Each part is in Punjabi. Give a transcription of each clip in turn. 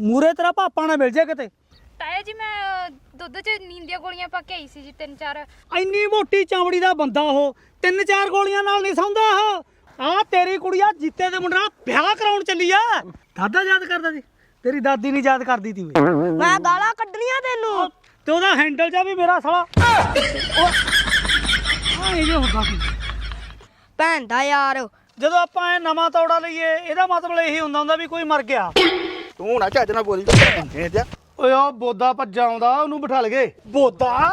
ਮੂਰੇ ਤੇਰਾ ਪਾਪਾ ਨਾ ਮਿਲ ਜੇ ਕਿਤੇ। ਤਾਇਆ ਜੀ ਮੈਂ ਅਹ, ਦੁੱਧ 'ਚ ਨੀਂਦ ਦੀਆਂ ਗੋਲੀਆਂ ਪਾ ਕੇ ਆਈ ਸੀ ਜੀ ਤਿੰਨ ਚਾਰ। ਇੰਨੀ ਮੋਟੀ ਚਮੜੀ ਦਾ ਬੰਦਾ ਉਹ ਤਿੰਨ ਚਾਰ ਗੋਲੀਆਂ ਨਾਲ ਨਹੀਂ ਸੌਂਦਾ ਉਹ। ਆ ਤੇਰੀ ਕੁੜੀਆ ਜੀਤੇ ਦੇ ਮੁੰਡਾ ਨਾਲ ਵਿਆਹ ਕਰਾਉਣ ਚੱਲੀ ਆ। ਦਾਦਾ ਯਾਦ ਕਰਦਾ ਸੀ। ਤੇਰੀ ਦਾਦੀ ਨਹੀਂ ਯਾਦ ਕਰਦੀ ਤੀ ਓਏ ਮੈਂ ਗਾਲਾਂ ਕੱਢਣੀਆਂ ਤੈਨੂੰ। ਤੇ ਉਹਦਾ ਹੈਂਡਲ ਜਾ ਵੀ ਮੇਰਾ ਸਾਲਾ। ਆ ਇਹ ਜੋ ਹੁੰਦਾ ਸੀ। ਭੈਣ ਦਾ ਯਾਰ। ਜਦੋਂ ਆਪਾਂ ਇਹ ਨਵਾਂ ਤੌੜਾ ਲਈਏ ਇਹਦਾ ਮਤਲਬ ਇਹੀ ਹੁੰਦਾ ਹੁੰਦਾ ਵੀ ਕੋਈ ਮਰ ਗਿਆ। ਤੂੰ ਨਾ ਚੱਜ ਨਾਲ ਬੋਲੀ। ਇਹ ਜਾ ਓਏ ਉਹ ਬੋਦਾ ਭੱਜਾ ਆਉਂਦਾ, ਉਹਨੂੰ ਬਿਠਾ ਲਗੇ। ਬੋਦਾ?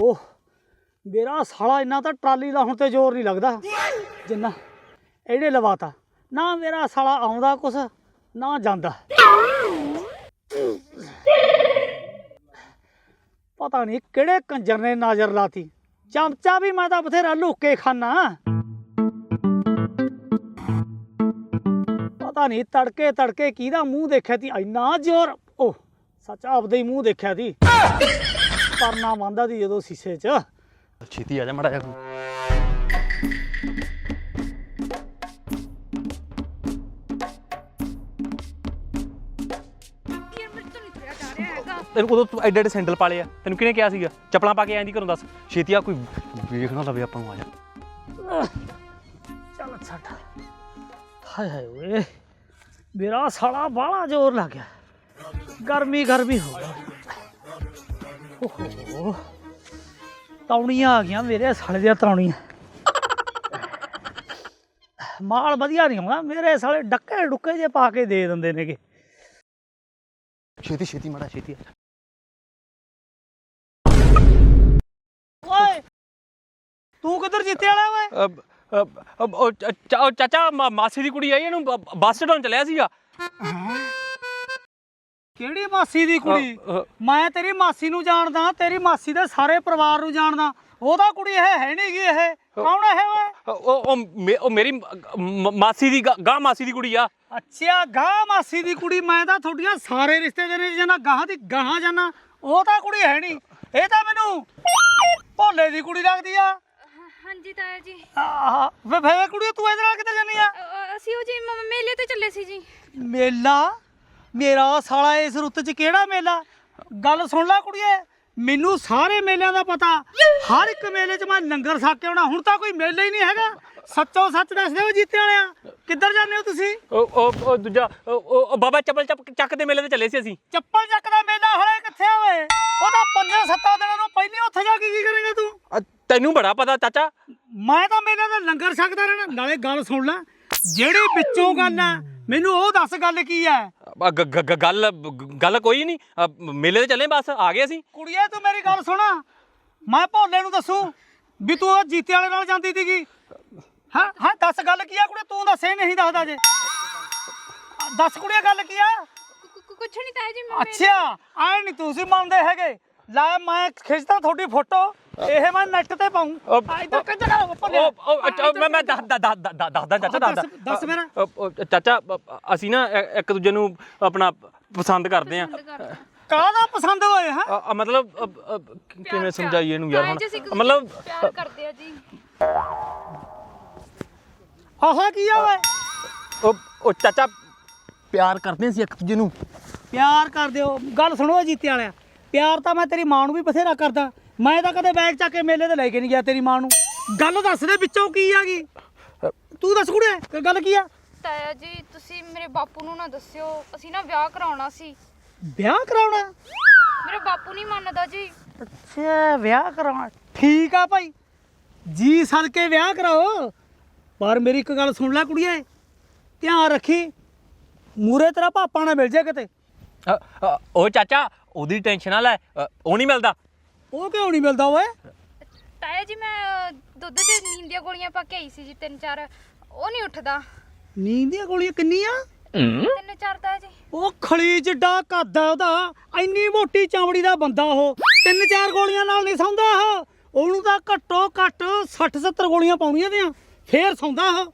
ਓਹ। ਮੇਰਾ ਸਾਲਾ ਇੰਨਾ ਤਾਂ ਟਰਾਲੀ ਦਾ ਹੁਣ ਤੇ ਜ਼ੋਰ ਨਹੀਂ ਲੱਗਦਾ। ਜਿੰਨਾ ਇਹਨੇ ਲਵਾਤਾ। ਨਾ ਮੇਰਾ ਸਾਲਾ ਆਉਂਦਾ ਕੁਛ, ਨਾ ਜਾਂਦਾ। ਪਤਾ ਨਹੀਂ ਕਿਹੜੇ ਕੰਜਰ ਨੇ ਨਜ਼ਰ ਲਾਤੀ। ਚਮਚਾ ਵੀ ਮੈਂ ਤਾਂ ਬਥੇਰਾ ਲੁੱਕ ਖਾਨਾ। ਪਤਾ ਨਹੀਂ ਤੜਕੇ ਤੜਕੇ ਕਿਹਦਾ ਮੂੰਹ ਦੇਖਿਆ ਤੀ, ਇੰਨਾ ਜ਼ੋਰ। ਉਹ ਸੱਚ ਆਪਦੇ ਹੀ ਮੂੰਹ ਦੇਖਿਆ ਤੀ। ਪਰਨਾ ਮੰਦਾ ਦੀ ਜਦੋਂ ਸੀਸੇ 'ਚ। ਛੇਤੀ ਆ ਜਾ ਮੜਾ ਜਾ ਯਾਰ ਤੈਨੂੰ ਉਦੋਂ ਤੂੰ ਐਡੇ ਐਡੇ ਸੈਂਡਲ ਪਾਲੇ ਆ। ਤੈਨੂੰ ਕਿਹਨੇ ਕਿਹਾ ਸੀਗਾ? ਚੱਪਲਾਂ ਪਾ ਕੇ ਆਂਦੀ ਘਰੋਂ ਦੱਸ। ਛੇਤੀ ਆ ਕੋਈ ਵੇਖਣਾ ਲਵੇ ਆਪਾਂ ਨੂੰ ਆ ਜਾ। ਚੱਲ ਛੱਡ। ਹਾਏ ਹਾਏ ਓਏ। ਮੇਰਾ ਸਾਲਾ ਬਾਹਲਾ ਜ਼ੋਰ ਲੱਗ ਗਿਆ। ਗਰਮੀ ਗਰਮੀ ਹੋ ਗਈ। ਓਹੋ। ਤੌਣੀਆਂ ਆ ਗਈਆਂ ਮੇਰੇ ਸਾਲੇ ਦੀਆਂ ਤੌਣੀਆਂ। ਮਾਲ ਵਧੀਆ ਨਹੀਂ ਆਉਂਦਾ। ਮੇਰੇ ਸਾਲੇ ਡੱਕੇ ਡੁੱਕੇ ਜੇ ਪਾ ਕੇ ਦੇ ਦਿੰਦੇ ਨੇਗੇ। ਛੇਤੀ ਛੇਤੀ ਮੜਾ ਛੇਤੀ ਓਏ। ਤੂੰ ਕਿੱਧਰ ਜਿੱਤੇ ਵਾਲਾ ਓਏ? ਅਬ- ਅਬ- ਅਬ- ਉਹ ਚ- ਚ- ਉਹ ਚਾਚਾ ਮਾ- ਮਾਸੀ ਦੀ ਕੁੜੀ ਆਈ ਇਹਨੂੰ ਬ- ਬੱਸ ਚੜਾਉਣ ਚੱਲਿਆ ਸੀਗਾ। ਕਿਹੜੀ ਮਾਸੀ ਦੀ ਕੁੜੀ? ਅ, ਅ, ਮੈਂ ਤੇਰੀ ਮਾਸੀ ਨੂੰ ਜਾਣਦਾ ਤੇਰੀ ਮਾਸੀ ਦੇ ਸਾਰੇ ਪਰਿਵਾਰ ਨੂੰ ਜਾਣਦਾ। ਉਹਦਾ ਕੁੜੀ ਇਹ ਹੈ ਨਹੀਂ ਗੀ ਇਹ। ਕੌਣ ਹੈ ਓਏ? ਉਹ ਉਹ ਮੇ- ਉਹ ਮੇਰੀ ਮ- ਮਾਸੀ ਦੀ ਗਾਂ ਮਾਸੀ ਦੀ ਕੁੜੀ ਆ। ਅੱਛਾ ਗਾਹ ਮਾਸੀ ਦੀ ਕੁੜੀ ਮੈਂ ਤਾਂ ਤੁਹਾਡੀਆਂ ਸਾਰੇ ਰਿਸ਼ਤੇਦਾਰਾਂ ਚ ਜਾਣਾ ਗਾਹਾਂ ਦੀ ਗਾਹਾਂ ਜਾਣਾ ਉਹ ਤਾਂ ਕੁੜੀ ਹੈ ਨਹੀਂ ਇਹ ਤਾਂ ਮੈਨੂੰ ਭੋਲੇ ਦੀ ਕੁੜੀ ਲੱਗਦੀ ਆ। ਹਾਂਜੀ ਤਾਇਆ ਜੀ। ਆਹ ਵੇ ਵੇ ਕੁੜੀ ਤੂੰ ਇਹਦੇ ਨਾਲ ਕਿੱਥੇ ਜਾਨੀ ਆ? ਅਸੀਂ ਉਹ ਜੀ ਮੇਲੇ ਤੇ ਚੱਲੇ ਸੀ ਜੀ। ਮੇਲਾ? ਮੇਰਾ ਸਾਲਾ ਇਸ ਰੁੱਤ 'ਚ ਕਿਹੜਾ ਮੇਲਾ? ਗੱਲ ਸੁਣ ਲੈ ਕੁੜੀਏ ਮੈਨੂੰ ਸਾਰੇ ਮੇਲਿਆਂ ਦਾ ਪਤਾ। ਹਰ ਇੱਕ ਮੇਲੇ 'ਚ ਮੈਂ ਲੰਗਰ ਛਕ ਕੇ ਆਉਣਾ ਹੁਣ ਤਾਂ ਕੋਈ ਮੇਲਾ ਹੀ ਨਹੀਂ ਹੈਗਾ। ਸੱਚੋ ਸੱਚ ਦੱਸ ਦਿਓ ਜੀਤੇ ਵਾਲਿਆ। ਕਿੱਧਰ ਜਾਂਦੇ ਹੋ ਤੁਸੀਂ? ਉਹ ਉਹ ਉਹ ਦੂਜਾ ਉਹ- ਉਹ ਉਹ ਬਾਬਾ ਚੱਪਲ ਚੱਕ ਚੱਕ ਦੇ ਮੇਲੇ ਤੇ ਚੱਲੇ ਸੀ ਅਸੀਂ। ਚੱਪਲ ਚੱਕ ਦਾ ਮੇਲਾ ਹਲੇ ਕਿੱਥੇ ਆ ਓਏ? ਉਹ ਤਾਂ ਪੰਜਾਂ ਸੱਤਾਂ ਦਿਨਾਂ ਨੂੰ ਪਹਿਲੇ ਉੱਥੇ ਜਾ ਕੇ ਕੀ ਕਰੇਗਾ ਤੂੰ? ਅ, ਤੈਨੂੰ ਬੜਾ ਪਤਾ ਚਾਚਾ। ਮੈਂ ਤਾਂ ਮੇਲੇ ਦਾ ਲੰਗਰ ਛਕਦਾ ਰਹਿਣਾ ਨਾਲੇ ਗੱਲ ਸੁਣ ਲੈ। ਜਿਹੜੀ ਵਿੱਚੋਂ ਗੱਲ ਆ ਮੈਨੂੰ ਉਹ ਦੱਸ ਗੱਲ ਕੀ ਹੈ ਅ, ਗ- ਗ- ਗ- ਗੱਲ ਗੱਲ ਕੋਈ ਨਹੀਂ। ਅ, ਮੇਲੇ ਤੇ ਚੱਲੇ ਬਸ ਆ ਗਏ ਅਸੀਂ। ਕੁੜੀਏ ਤੂੰ ਮੇਰੀ ਗੱਲ ਸੁਣ। ਮੈਂ ਭੋਲੇ ਨੂੰ ਦੱਸੂ ਵੀ ਤੂੰ ਉਹ ਜੀਤੇ ਵਾਲੇ ਨਾਲ ਜਾਂਦੀ ਸੀਗੀ। ਹਾਂ ਹਾਂ ਦੱਸ ਗੱਲ ਕੀ ਆ ਕੁੜੇ? ਤੂੰ ਦੱਸੇ ਨਹੀਂ ਦੱਸਦਾ ਜੇ। ਦੱਸ ਕੁੜੀਏ ਗੱਲ ਕੀ ਆ? ਕੁ- ਕੁ- ਕੁਛ ਨਹੀਂ ਤਾਇਆ ਜੀ ਮੈਂ ਅੱਛਾ ਆਏ ਨਹੀਂ ਤੁਸੀਂ ਮੰਨਦੇ ਹੈਗੇ। ਲੈ ਮੈਂ ਖਿੱਚਦਾ ਤੁਹਾਡੀ ਫੋਟੋ ਇਹ ਮੈਂ ਨੈਟ ਤੇ ਪਾਉਂ। ਇੱਧਰ ਕਿੱਧਰ ਉਹ ਮੈਂ ਮੈਂ ਦੱਸ ਦੱਸ ਦੱਸ ਦੱਸ- ਦੱਸਦਾ ਚਾਚਾ ਦੱਸ- ਦੱਸਦਾ ਦੱਸ ਮੇਰਾ। ਚਾਚਾ ਅਸੀਂ ਨਾ ਇੱਕ ਦੂਜੇ ਨੂੰ ਆਪਣਾ ਪਸੰਦ ਕਰਦੇ ਆ। ਕਾਹਦਾ ਪਸੰਦ ਹੋਏ ਹਾਂ? ਮਤਲਬ ਕਿਵੇਂ ਸਮਝਾਈਏ ਇਹਨੂੰ ਯਾਰ ਹੁਣ ਮਤਲਬ ਪਿਆਰ ਕਰਦੇ ਆ ਜੀ। ਆਹ ਕੀ ਆ ਓਏ? ਉਹ ਉਹ ਚਾਚਾ ਪਿਆਰ ਕਰਦੇ ਸੀ ਇੱਕ ਦੂਜੇ ਨੂੰ। ਪਿਆਰ ਕਰ ਦਿਓ ਗੱਲ ਸੁਣੋ ਜੀਤੇ ਵਾਲਿਆ। ਪਿਆਰ ਤਾਂ ਮੈਂ ਤੇਰੀ ਮਾਂ ਨੂੰ ਵੀ ਬਥੇਰਾ ਕਰਦਾ। ਮੈਂ ਤਾਂ ਕਦੇ ਬੈਗ ਚੱਕ ਕੇ ਮੇਲੇ ਤੇ ਲੈ ਕੇ ਨਹੀਂ ਗਿਆ ਤੇਰੀ ਮਾਂ ਨੂੰ। ਗੱਲ ਦੱਸ ਦੇ ਵਿੱਚੋਂ ਕੀ ਆ ਗਈ? ਤੂੰ ਦੱਸ ਕੁੜੇ ਕਿ ਗੱਲ ਕੀ ਆ? ਤਾਇਆ ਜੀ ਤੁਸੀਂ ਮੇਰੇ ਬਾਪੂ ਨੂੰ ਨਾ ਦੱਸਿਓ। ਅਸੀਂ ਨਾ ਵਿਆਹ ਕਰਾਉਣਾ ਸੀ। ਵਿਆਹ ਕਰਾਉਣਾ? ਮੇਰਾ ਬਾਪੂ ਨਹੀਂ ਮੰਨਦਾ ਜੀ। ਅੱਛਾ ਵਿਆਹ ਕਰਾਉਣਾ। ਠੀਕ ਆ ਭਾਈ। ਜੀ ਸਦਕੇ ਵਿਆਹ ਕਰਾਓ। ਪਰ ਮੇਰੀ ਇੱਕ ਗੱਲ ਸੁਣ ਲੈ ਕੁੜੀਏ ਧਿਆਨ ਰੱਖੀ। ਮੂਰੇ ਤੇਰਾ ਪਾਪਾ ਨਾ ਮਿਲ ਜੇ ਕਿਤੇ। ਅ, ਅ, ਉਹ ਚਾਚਾ ਉਹਦੀ ਟੈਨਸ਼ਨ ਨਾ ਲੈ ਅ, ਉਹ ਨਹੀਂ ਮਿਲਦਾ। ਉਹ ਕਿਉਂ ਨਹੀਂ ਮਿਲਦਾ ਓਏ? ਤਾਇਆ ਜੀ ਮੈਂ ਦੁੱਧ 'ਚ ਨੀਂਦ ਦੀਆਂ ਗੋਲੀਆਂ ਪਾ ਕੇ ਆਈ ਸੀ ਜੀ ਤਿੰਨ ਚਾਰ। ਉਹ ਨਹੀਂ ਉੱਠਦਾ। ਨੀਂਦ ਦੀਆਂ ਗੋਲੀਆਂ ਕਿੰਨੀਆਂ? ਤਿੰਨ ਚਾਰ ਤਾਇਆ ਜੀ। ਉਹ ਖਲੀ ਜਿੱਡਾ ਕੱਦ ਆ ਉਹਦਾ ਇੰਨੀ ਮੋਟੀ ਚਮੜੀ ਦਾ ਬੰਦਾ ਉਹ। ਤਿੰਨ ਚਾਰ ਗੋਲੀਆਂ ਨਾਲ ਨਹੀਂ ਸੌਂਦਾ ਉਹ। ਉਹਨੂੰ ਤਾਂ ਘੱਟੋ ਘੱਟ 60 70 ਗੋਲੀਆਂ ਪਾਉਣੀਆਂ ਤੇ ਫੇਰ ਸੌਂਦਾ ਉਹ।